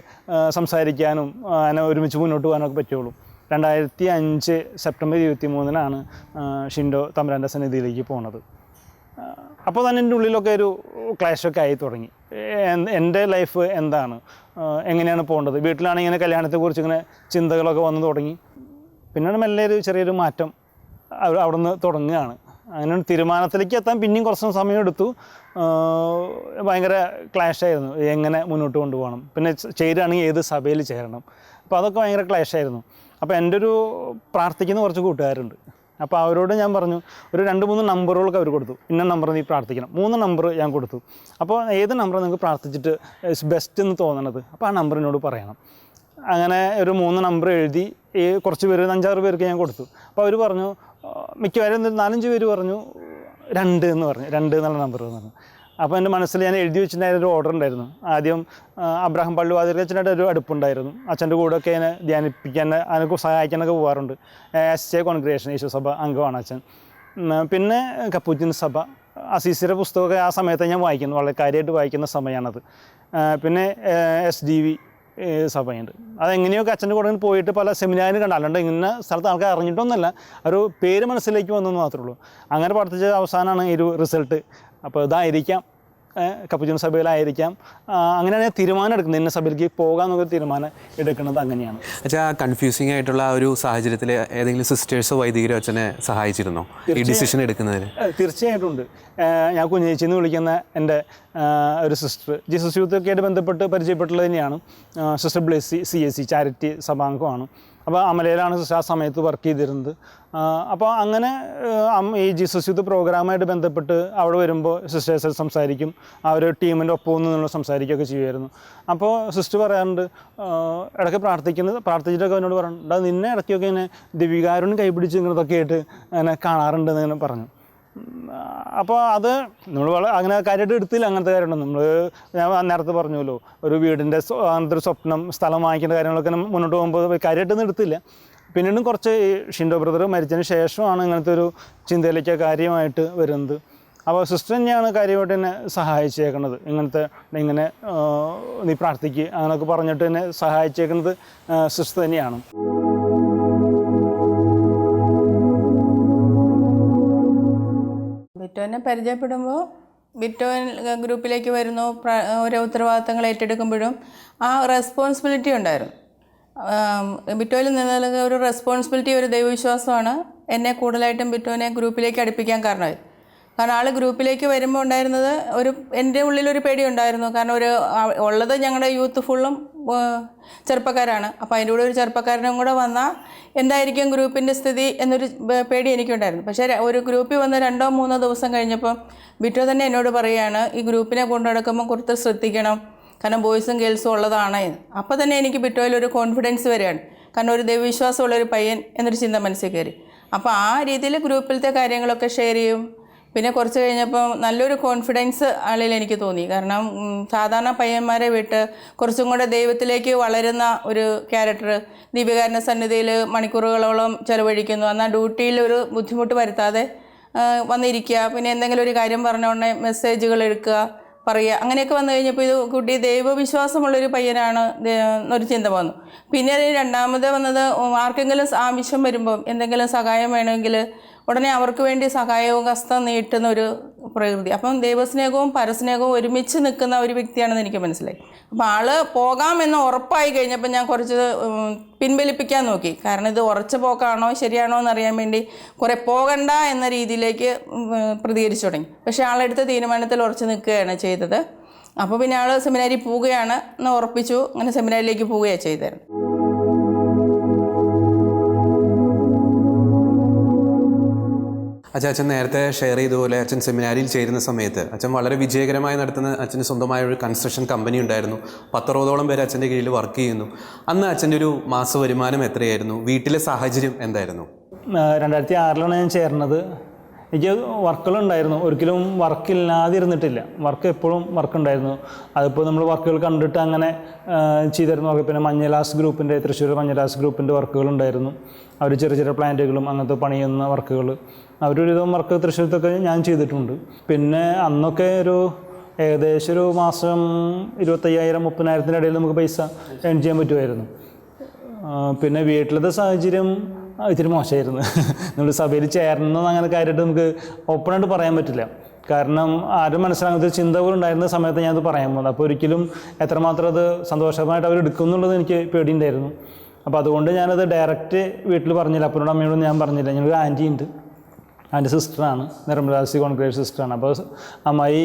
സംസാരിക്കാനും അങ്ങനെ ഒരുമിച്ച് മുന്നോട്ട് പോകാനൊക്കെ പറ്റുള്ളൂ. രണ്ടായിരത്തി അഞ്ച് സെപ്റ്റംബർ ഇരുപത്തി മൂന്നിനാണ് ഷിൻഡോ തമ്പരാന്റെ സന്നിധിയിലേക്ക് പോണത്. അപ്പോൾ തന്നെ എന്റെ ഉള്ളിലൊക്കെ ഒരു ക്ലാഷൊക്കെ ആയി തുടങ്ങി. എന്റെ ലൈഫ് എന്താണ്? എങ്ങനെയാണ് പോകേണ്ടത്? വീട്ടിലാണെങ്കിൽ ഇങ്ങനെ കല്യാണത്തെക്കുറിച്ച് ഇങ്ങനെ ചിന്തകളൊക്കെ വന്ന് തുടങ്ങി. പിന്നീട് മെല്ലെ ഒരു ചെറിയൊരു മാറ്റം അവിടെ അവിടുന്ന് തുടങ്ങുകയാണ്. അങ്ങനെ തീരുമാനത്തിലേക്ക് എത്താൻ പിന്നെയും കുറച്ച് സമയം എടുത്തു ഭയങ്കര ക്ലാഷായിരുന്നു. എങ്ങനെ മുന്നോട്ട് കൊണ്ടുപോകണം. പിന്നെ ചേരുകയാണെങ്കിൽ ഏത് സഭയിൽ ചേരണം. അപ്പോൾ അതൊക്കെ ഭയങ്കര ക്ലാഷായിരുന്നു. അപ്പോൾ എന്റെ ഒരു പ്രാർത്ഥിക്കുന്ന കുറച്ച് കൂട്ടുകാരുണ്ട്. അപ്പോൾ അവരോട് ഞാൻ പറഞ്ഞു ഒരു രണ്ട് മൂന്ന് നമ്പറുകളൊക്കെ അവർ കൊടുത്തു. ഇന്ന നമ്പർ നീ പ്രാർത്ഥിക്കണം. മൂന്ന് നമ്പർ ഞാൻ കൊടുത്തു. അപ്പോൾ ഏത് നമ്പർ നിങ്ങൾക്ക് പ്രാർത്ഥിച്ചിട്ട് ബെസ്റ്റ് എന്ന് തോന്നണത്? അപ്പോൾ ആ നമ്പറിനോട് പറയണം. അങ്ങനെ ഒരു മൂന്ന് നമ്പർ എഴുതി ഈ കുറച്ച് പേര് അഞ്ചാറ് പേർക്ക് ഞാൻ കൊടുത്തു. അപ്പോൾ അവർ പറഞ്ഞു മിക്കവാറും നാലഞ്ച് പേര് പറഞ്ഞു രണ്ട് എന്ന് പറഞ്ഞു രണ്ട് എന്നുള്ള നമ്പർ പറഞ്ഞു. അപ്പോൾ എന്റെ മനസ്സിൽ ഞാൻ എഴുതി വെച്ചിട്ടുണ്ടായിരുന്ന ഒരു ഓർഡർ ഉണ്ടായിരുന്നു. ആദ്യം അബ്രഹാം പള്ളി അച്ഛന്റെ ഒരു അടുപ്പുണ്ടായിരുന്നു. അച്ഛന്റെ കൂടെയൊക്കെ എന്നെ ധ്യാനിപ്പിക്കാൻ അതിനൊക്കെ സഹായിക്കാനൊക്കെ പോകാറുണ്ട് എസ് എ കോൺഗ്രേഷൻ യേശുസഭ അംഗമാണ് അച്ഛൻ. പിന്നെ കപ്പൂച്ചിൻ സഭ. അസീസിയുടെ പുസ്തകമൊക്കെ ആ സമയത്ത് ഞാൻ വായിക്കുന്നു. വളരെ കാര്യമായിട്ട് വായിക്കുന്ന സമയമാണത്. പിന്നെ എസ് ഡി വി. സഭയുണ്ട്. അതെങ്ങനെയൊക്കെ അച്ഛന്റെ കൂടെ പോയിട്ട് പല സെമിനാറിന് കണ്ട അല്ലാണ്ട് ഇന്ന സ്ഥലത്ത് ആൾക്കാർ അറിഞ്ഞിട്ടൊന്നുമല്ല. ഒരു പേര് മനസ്സിലേക്ക് വന്നെന്ന് മാത്രമേ ഉള്ളൂ. അങ്ങനെ പഠിച്ച അവസാനമാണ് ഈ ഒരു റിസൾട്ട്. അപ്പോൾ ഇതായിരിക്കാം കപ്പുജൻ സഭയിലായിരിക്കാം അങ്ങനെയാണ് ഞാൻ തീരുമാനം എടുക്കുന്നത്. ഇന്ന സഭയിലേക്ക് പോകാമെന്നൊക്കെ തീരുമാനം എടുക്കുന്നത് അങ്ങനെയാണ്. അച്ഛാ കൺഫ്യൂസിങ് ആയിട്ടുള്ള ഒരു സാഹചര്യത്തിൽ ഏതെങ്കിലും സിസ്റ്റേഴ്സോ വൈദികരോ അച്ഛനെ സഹായിച്ചിരുന്നോ? ഈ ഡിസിഷൻ എടുക്കുന്നതിന് തീർച്ചയായിട്ടും ഉണ്ട്. ഞാൻ കുഞ്ഞേച്ചി എന്ന് വിളിക്കുന്ന എന്റെ ഒരു സിസ്റ്റർ ജീസസ് യൂത്ത് യൂത്തൊക്കെ ആയിട്ട് ബന്ധപ്പെട്ട് പരിചയപ്പെട്ടുള്ളത് തന്നെയാണ്. Sister Blessy C S C charity സഭാംഗമാണ്. അപ്പോൾ അമലയിലാണ് സിസ്റ്റർ ആ സമയത്ത് വർക്ക് ചെയ്തിരുന്നത്. അപ്പോൾ അങ്ങനെ ഈ ജീസസ് യൂത്ത് പ്രോഗ്രാമായിട്ട് ബന്ധപ്പെട്ട് അവിടെ വരുമ്പോൾ സിസ്റ്റേഴ്സ് സംസാരിക്കും. ആ ഒരു ടീമിന്റെ ഒപ്പം നിന്ന് നമ്മൾ സംസാരിക്കുകയൊക്കെ ചെയ്യുമായിരുന്നു. അപ്പോൾ സിസ്റ്റർ പറയാറുണ്ട് ഇടയ്ക്ക് പ്രാർത്ഥിക്കുന്നത് പ്രാർത്ഥിച്ചിട്ടൊക്കെ എന്നോട് പറഞ്ഞു നിന്നെ ഇടയ്ക്കൊക്കെ ഇങ്ങനെ ദിവികാരുണ് കൈപിടിച്ച് ഇങ്ങനത്തൊക്കെ ആയിട്ട് അങ്ങനെ കാണാറുണ്ടെന്ന് ഇങ്ങനെ പറഞ്ഞു. അപ്പോൾ അത് നമ്മൾ വളരെ അങ്ങനെ കാര്യമായിട്ട് എടുത്തില്ല അങ്ങനത്തെ കാര്യമുണ്ട് നമ്മൾ ഞാൻ നേരത്തെ പറഞ്ഞല്ലോ ഒരു വീടിന്റെ അങ്ങനത്തെ ഒരു സ്വപ്നം സ്ഥലം വാങ്ങിക്കേണ്ട കാര്യങ്ങളൊക്കെ മുന്നോട്ട് പോകുമ്പോൾ കാര്യമായിട്ടൊന്നും എടുത്തില്ല. പിന്നീടും കുറച്ച് ഷിൻഡോ ബ്രദർ മരിച്ചതിന് ശേഷമാണ് ഇങ്ങനത്തെ ഒരു ചിന്തയിലേക്ക് കാര്യമായിട്ട് വരുന്നത്. അപ്പോൾ സിസ്റ്റർ തന്നെയാണ് കാര്യമായിട്ട് എന്നെ സഹായിച്ചേക്കുന്നത് ഇങ്ങനത്തെ ഇങ്ങനെ നീ പ്രാർത്ഥിക്കുക അങ്ങനെയൊക്കെ പറഞ്ഞിട്ട് എന്നെ സഹായിച്ചേക്കുന്നത് സിസ്റ്റർ തന്നെയാണ്. ബിറ്റോനെ പരിചയപ്പെടുമ്പോൾ ബിറ്റോൻ ഗ്രൂപ്പിലേക്ക് വരുന്നു ഓരോ ഉത്തരവാദിത്തങ്ങൾ ഏറ്റെടുക്കുമ്പോഴും ആ റെസ്പോൺസിബിലിറ്റി ഉണ്ടായിരുന്നു. ബിറ്റോയിൽ നിന്നുള്ള ഒരു റെസ്പോൺസിബിലിറ്റി ഒരു ദൈവവിശ്വാസമാണ് എന്നെ കൂടുതലായിട്ടും ബിറ്റോനെ ഗ്രൂപ്പിലേക്ക് അടുപ്പിക്കാൻ കാരണമായി കാരണം ആൾ ഗ്രൂപ്പിലേക്ക് വരുമ്പോൾ ഉണ്ടായിരുന്നത് ഒരു എന്റെ ഉള്ളിലൊരു പേടി ഉണ്ടായിരുന്നു കാരണം ഒരു ഉള്ളത് ഞങ്ങളുടെ യൂത്ത് ഫുള്ളും ചെറുപ്പക്കാരാണ്. അപ്പോൾ അതിന്റെ കൂടെ ഒരു ചെറുപ്പക്കാരനും കൂടെ വന്നാൽ എന്തായിരിക്കും ഗ്രൂപ്പിന്റെ സ്ഥിതി എന്നൊരു പേടി എനിക്കുണ്ടായിരുന്നു. പക്ഷേ ഒരു ഗ്രൂപ്പിൽ വന്ന് രണ്ടോ മൂന്നോ ദിവസം കഴിഞ്ഞപ്പം ബിറ്റോ തന്നെ എന്നോട് പറയുകയാണ് ഈ ഗ്രൂപ്പിനെ കൊണ്ടു നടക്കുമ്പോൾ കുറച്ച് ശ്രദ്ധിക്കണം. കാരണം ബോയ്സും ഗേൾസും ഉള്ളതാണ്. അപ്പോൾ തന്നെ എനിക്ക് ബിറ്റോയിൽ ഒരു കോൺഫിഡൻസ് വരികയാണ്. കാരണം ഒരു ദൈവവിശ്വാസമുള്ളൊരു പയ്യൻ എന്നൊരു ചിന്ത മനസ്സിൽ കയറി. അപ്പോൾ ആ രീതിയിൽ ഗ്രൂപ്പിലത്തെ കാര്യങ്ങളൊക്കെ ഷെയർ ചെയ്യും. പിന്നെ കുറച്ച് കഴിഞ്ഞപ്പോൾ നല്ലൊരു കോൺഫിഡൻസ് ആളിൽ എനിക്ക് തോന്നി. കാരണം സാധാരണ പയ്യന്മാരെ വിട്ട് കുറച്ചും കൂടെ ദൈവത്തിലേക്ക് വളരുന്ന ഒരു ക്യാരക്ടർ ദീപികാരന്റെ സന്നിധിയിൽ മണിക്കൂറുകളോളം ചിലവഴിക്കുന്നു. എന്നാൽ ഡ്യൂട്ടിയിൽ ഒരു ബുദ്ധിമുട്ട് വരുത്താതെ വന്നിരിക്കുക. പിന്നെ എന്തെങ്കിലും ഒരു കാര്യം പറഞ്ഞോണ്ടേ മെസ്സേജുകൾ എടുക്കുക പറയുക. അങ്ങനെയൊക്കെ വന്നു കഴിഞ്ഞപ്പോൾ ഇത് കുട്ടി ദൈവവിശ്വാസമുള്ളൊരു പയ്യനാണ് ഒരു ചിന്ത വന്നു. പിന്നെ രണ്ടാമത് വന്നത് ആർക്കെങ്കിലും ആവശ്യം വരുമ്പം എന്തെങ്കിലും സഹായം വേണമെങ്കിൽ ഉടനെ അവർക്ക് വേണ്ടി സഹായവും കസ്തം നീട്ടുന്ന ഒരു പ്രകൃതി. അപ്പം ദൈവസ്നേഹവും പരസ്നേഹവും ഒരുമിച്ച് നിൽക്കുന്ന ഒരു വ്യക്തിയാണെന്ന് എനിക്ക് മനസ്സിലായി. അപ്പം ആൾ പോകാമെന്ന് ഉറപ്പായി കഴിഞ്ഞപ്പോൾ ഞാൻ കുറച്ച് പിൻവലിപ്പിക്കാൻ നോക്കി. കാരണം ഇത് ഉറച്ച പോക്കാണോ ശരിയാണോ എന്ന് അറിയാൻ വേണ്ടി കുറേ പോകണ്ട എന്ന രീതിയിലേക്ക് പ്രതികരിച്ചു തുടങ്ങി. പക്ഷേ ആളെടുത്ത തീരുമാനത്തിൽ ഉറച്ചു നിൽക്കുകയാണ് ചെയ്തത്. അപ്പോൾ പിന്നെ ആൾ സെമിനാരി പോവുകയാണ് എന്ന് ഉറപ്പിച്ചു. അങ്ങനെ സെമിനാരിലേക്ക് പോവുകയാണ് ചെയ്തത്. അച്ഛൻ അച്ഛൻ നേരത്തെ ഷെയർ ചെയ്തതുപോലെ അച്ഛൻ സെമിനാരിയിൽ ചേരുന്ന സമയത്ത് അച്ഛൻ വളരെ വിജയകരമായി നടത്തുന്ന അച്ഛന് സ്വന്തമായ ഒരു കൺസ്ട്രക്ഷൻ കമ്പനി ഉണ്ടായിരുന്നു. പത്തറുപതോളം പേര് അച്ഛന്റെ കീഴിൽ വർക്ക് ചെയ്യുന്നു. അന്ന് അച്ഛന്റെ ഒരു മാസ വരുമാനം എത്രയായിരുന്നു? വീട്ടിലെ സാഹചര്യം എന്തായിരുന്നു? രണ്ടായിരത്തി ആറിലാണ് ഞാൻ ചേർന്നത്. എനിക്ക് വർക്കുകളുണ്ടായിരുന്നു. ഒരിക്കലും വർക്കില്ലാതെ ഇരുന്നിട്ടില്ല വർക്ക് എപ്പോഴും വർക്ക് ഉണ്ടായിരുന്നു. അതിപ്പോൾ നമ്മൾ വർക്കുകൾ കണ്ടിട്ട് അങ്ങനെ ചെയ്തിരുന്നു. ഒക്കെ പിന്നെ മഞ്ഞലാസ് ഗ്രൂപ്പിന്റെ തൃശ്ശൂർ മഞ്ഞലാസ് ഗ്രൂപ്പിന്റെ വർക്കുകളുണ്ടായിരുന്നു അവർ ചെറിയ ചെറിയ പ്ലാന്റുകളും അങ്ങനത്തെ പണിയുന്ന വർക്കുകൾ അവരൊരുവിധം വർക്ക് തൃശ്ശൂരത്തൊക്കെ ഞാൻ ചെയ്തിട്ടുണ്ട്. പിന്നെ അന്നൊക്കെ ഒരു ഏകദേശം ഒരു മാസം ഇരുപത്തയ്യായിരം മുപ്പതിനായിരത്തിന്റെ ഇടയിൽ നമുക്ക് പൈസ ഏൺ ചെയ്യാൻ പറ്റുമായിരുന്നു. പിന്നെ വീട്ടിലത്തെ സാഹചര്യം ഇത്തിരി മോശമായിരുന്നു. നമ്മൾ സഭയിൽ ചേരണമെന്ന് അങ്ങനെ കാര്യമായിട്ട് നമുക്ക് ഓപ്പണായിട്ട് പറയാൻ പറ്റില്ല. കാരണം ആരും മനസ്സിലാകാത്ത ചിന്ത പോലും ഉണ്ടായിരുന്ന സമയത്ത് ഞാനത് പറയാൻ പോകുന്നത് അപ്പോൾ ഒരിക്കലും എത്രമാത്രം അത് സന്തോഷമായിട്ട് അവർ എടുക്കും എന്നുള്ളത് എനിക്ക് പേടിയുണ്ടായിരുന്നു. അപ്പോൾ അതുകൊണ്ട് ഞാനത് ഡയറക്റ്റ് വീട്ടിൽ പറഞ്ഞില്ല. അപ്പനോടും അമ്മയോടും ഞാൻ പറഞ്ഞില്ല. ഞാനൊരു ആന്റി ഉണ്ട്. എന്റെ സിസ്റ്ററാണ് നിർമ്മലാസി കോൺഗ്രേറ്റ് സിസ്റ്ററാണ്. അപ്പോൾ അമ്മായി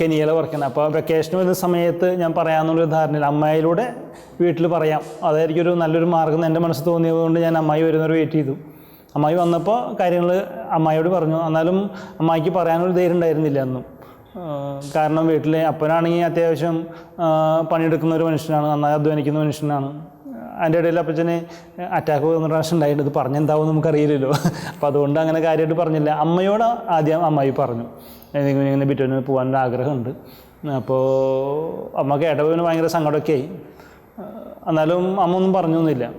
കെനിയയിൽ വർക്ക് ചെയ്യുന്നത്. അപ്പോൾ വെക്കേഷൻ വരുന്ന സമയത്ത് ഞാൻ പറയാമെന്നുള്ളൊരു ധാരണയിൽ അമ്മായിലൂടെ വീട്ടിൽ പറയാം. അതായിരിക്കും ഒരു നല്ലൊരു മാർഗം എന്റെ മനസ്സിൽ തോന്നിയതുകൊണ്ട് ഞാൻ അമ്മായി വരുന്നവർ വെയിറ്റ് ചെയ്തു. അമ്മായി വന്നപ്പോൾ കാര്യങ്ങൾ അമ്മായിയോട് പറഞ്ഞു. എന്നാലും അമ്മായിക്ക് പറയാനൊരു ധൈര്യം ഉണ്ടായിരുന്നില്ല അന്നും. കാരണം വീട്ടിലെ അപ്പനാണെങ്കിൽ അത്യാവശ്യം പണിയെടുക്കുന്ന ഒരു മനുഷ്യനാണ്. നന്നായി അധ്വാനിക്കുന്ന മനുഷ്യനാണ്. അതിന്റെ ഇടയിൽ അപ്പച്ചന് അറ്റാക്ക് പോകുന്ന പ്രാവശ്യം ഉണ്ടായിട്ട് ഇത് പറഞ്ഞെന്താവും നമുക്കറിയില്ലല്ലോ. അപ്പോൾ അതുകൊണ്ട് അങ്ങനെ കാര്യമായിട്ട് പറഞ്ഞില്ല. അമ്മയോട് ആദ്യം അമ്മായി പറഞ്ഞു. ഇങ്ങനെ ബിറ്റോന് പോകാനൊരു ആഗ്രഹമുണ്ട്. അപ്പോൾ അമ്മ കേട്ടപ്പോൾ ഭയങ്കര സങ്കടമൊക്കെ ആയി എന്നാലും അമ്മ ഒന്നും പറഞ്ഞൊന്നുമില്ല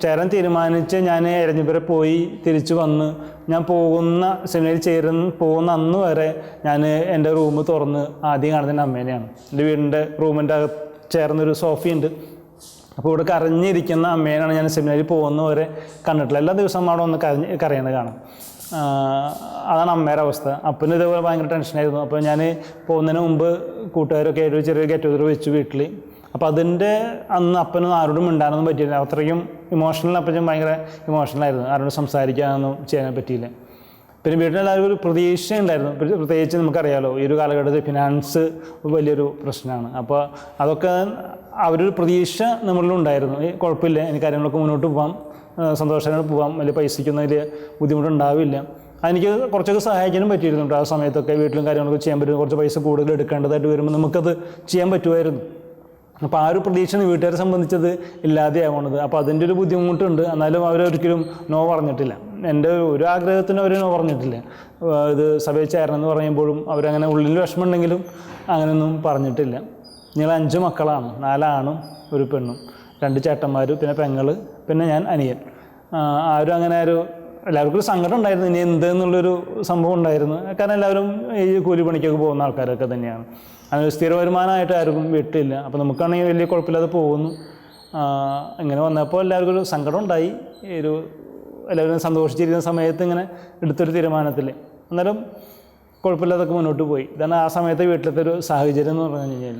ചേരാൻ തീരുമാനിച്ച് ഞാൻ എരഞ്ഞിപ്പുരം പോയി തിരിച്ചു വന്ന് ഞാൻ പോകുന്ന സെമിനാരിൽ ചേരുന്ന പോകുന്ന അന്ന് വരെ ഞാൻ എന്റെ റൂം തുറന്ന് ആദ്യം കാണുന്നതിന്റെ അമ്മേനെയാണ്. എന്റെ വീടിന്റെ റൂമിന്റെ ചേർന്നൊരു സോഫയുണ്ട്. അപ്പോൾ ഇവിടെ കരഞ്ഞിരിക്കുന്ന അമ്മേനാണ് ഞാൻ സെമിനാരിൽ പോകുന്നവരെ കണ്ടിട്ടില്ല എല്ലാ ദിവസവും അവിടെ ഒന്ന് കരഞ്ഞ് കരയണത് കാണും. അതാണ് അമ്മയുടെ അവസ്ഥ. അപ്പനും ഇതേപോലെ ഭയങ്കര ടെൻഷനായിരുന്നു അപ്പോൾ ഞാൻ പോകുന്നതിന് മുമ്പ് കൂട്ടുകാരൊക്കെ ഒരു ചെറിയ ഗെറ്റ് ടുഗദർ വെച്ച് വീട്ടിൽ അപ്പോൾ അതിന്റെ അന്ന് അപ്പനും ആരോടും മിണ്ടാനൊന്നും പറ്റിയില്ല. അത്രയും ഇമോഷണൽ അപ്പനും ഭയങ്കര ഇമോഷണലായിരുന്നു ആരോടും സംസാരിക്കാനൊന്നും ചെയ്യാൻ പറ്റിയില്ല. പിന്നെ വീട്ടിലെല്ലാവരും ഒരു പ്രതീക്ഷ ഉണ്ടായിരുന്നു. പ്രത്യേകിച്ച് നമുക്കറിയാലോ ഈ ഒരു കാലഘട്ടത്തിൽ ഫിനാൻസ് വലിയൊരു പ്രശ്നമാണ്. അപ്പോൾ അതൊക്കെ അവരൊരു പ്രതീക്ഷ നമ്മളിലുണ്ടായിരുന്നു കുഴപ്പമില്ല. എനിക്ക് കാര്യങ്ങളൊക്കെ മുന്നോട്ട് പോകാം സന്തോഷങ്ങൾ പോകാം വലിയ പൈസയ്ക്കൊന്നും അതിൽ ബുദ്ധിമുട്ടുണ്ടാവില്ല. അതെനിക്ക് കുറച്ചൊക്കെ സഹായിക്കാനും പറ്റിയിരുന്നു. ആ സമയത്തൊക്കെ വീട്ടിലും കാര്യങ്ങളൊക്കെ ചെയ്യാൻ പറ്റും. കുറച്ച് പൈസ കൂടുതൽ എടുക്കേണ്ടതായിട്ട് വരുമ്പോൾ നമുക്കത് ചെയ്യാൻ പറ്റുമായിരുന്നു. അപ്പോൾ ആ ഒരു പ്രതീക്ഷയാണ് വീട്ടുകാരെ സംബന്ധിച്ചത് ഇല്ലാതെയാവുന്നത് അപ്പോൾ അതിന്റെ ഒരു ബുദ്ധിമുട്ടുണ്ട്. എന്നാലും അവരൊരിക്കലും നോ പറഞ്ഞിട്ടില്ല. എന്റെ ഒരു ആഗ്രഹത്തിന് അവർ നോ പറഞ്ഞിട്ടില്ല. ഇത് സഭയിൽ ചേരണം എന്ന് പറയുമ്പോഴും അവരങ്ങനെ ഉള്ളിൽ വിഷമമുണ്ടെങ്കിലും അങ്ങനെയൊന്നും പറഞ്ഞിട്ടില്ല. ഞങ്ങൾ അഞ്ച് മക്കളാണ്. നാലാണും ഒരു പെണ്ണും. രണ്ട് ചേട്ടന്മാരും പിന്നെ പെങ്ങൾ പിന്നെ ഞാൻ അനിയൻ. ആരും അങ്ങനെ ഒരു എല്ലാവർക്കും ഒരു സങ്കടം ഉണ്ടായിരുന്നു. ഇനി എന്ത് എന്നുള്ളൊരു സംഭവം ഉണ്ടായിരുന്നു. കാരണം എല്ലാവരും ഈ കൂലിപ്പണിക്കൊക്കെ പോകുന്ന ആൾക്കാരൊക്കെ തന്നെയാണ്. അങ്ങനെ സ്ഥിര വരുമാനമായിട്ട് ആർക്കും വീട്ടിലില്ല. അപ്പോൾ നമുക്കാണെങ്കിൽ വലിയ കുഴപ്പമില്ലാതെ പോകുന്നു. ഇങ്ങനെ വന്നപ്പോൾ എല്ലാവർക്കും ഒരു സങ്കടം ഉണ്ടായി. ഒരു എല്ലാവരും സന്തോഷിച്ചിരിക്കുന്ന സമയത്ത് ഇങ്ങനെ എടുത്തൊരു തീരുമാനത്തിൽ. എന്നാലും കുഴപ്പമില്ലാതൊക്കെ മുന്നോട്ട് പോയി. ഇതാണ് ആ സമയത്തെ വീട്ടിലത്തെ ഒരു സാഹചര്യം എന്ന് പറഞ്ഞു കഴിഞ്ഞാൽ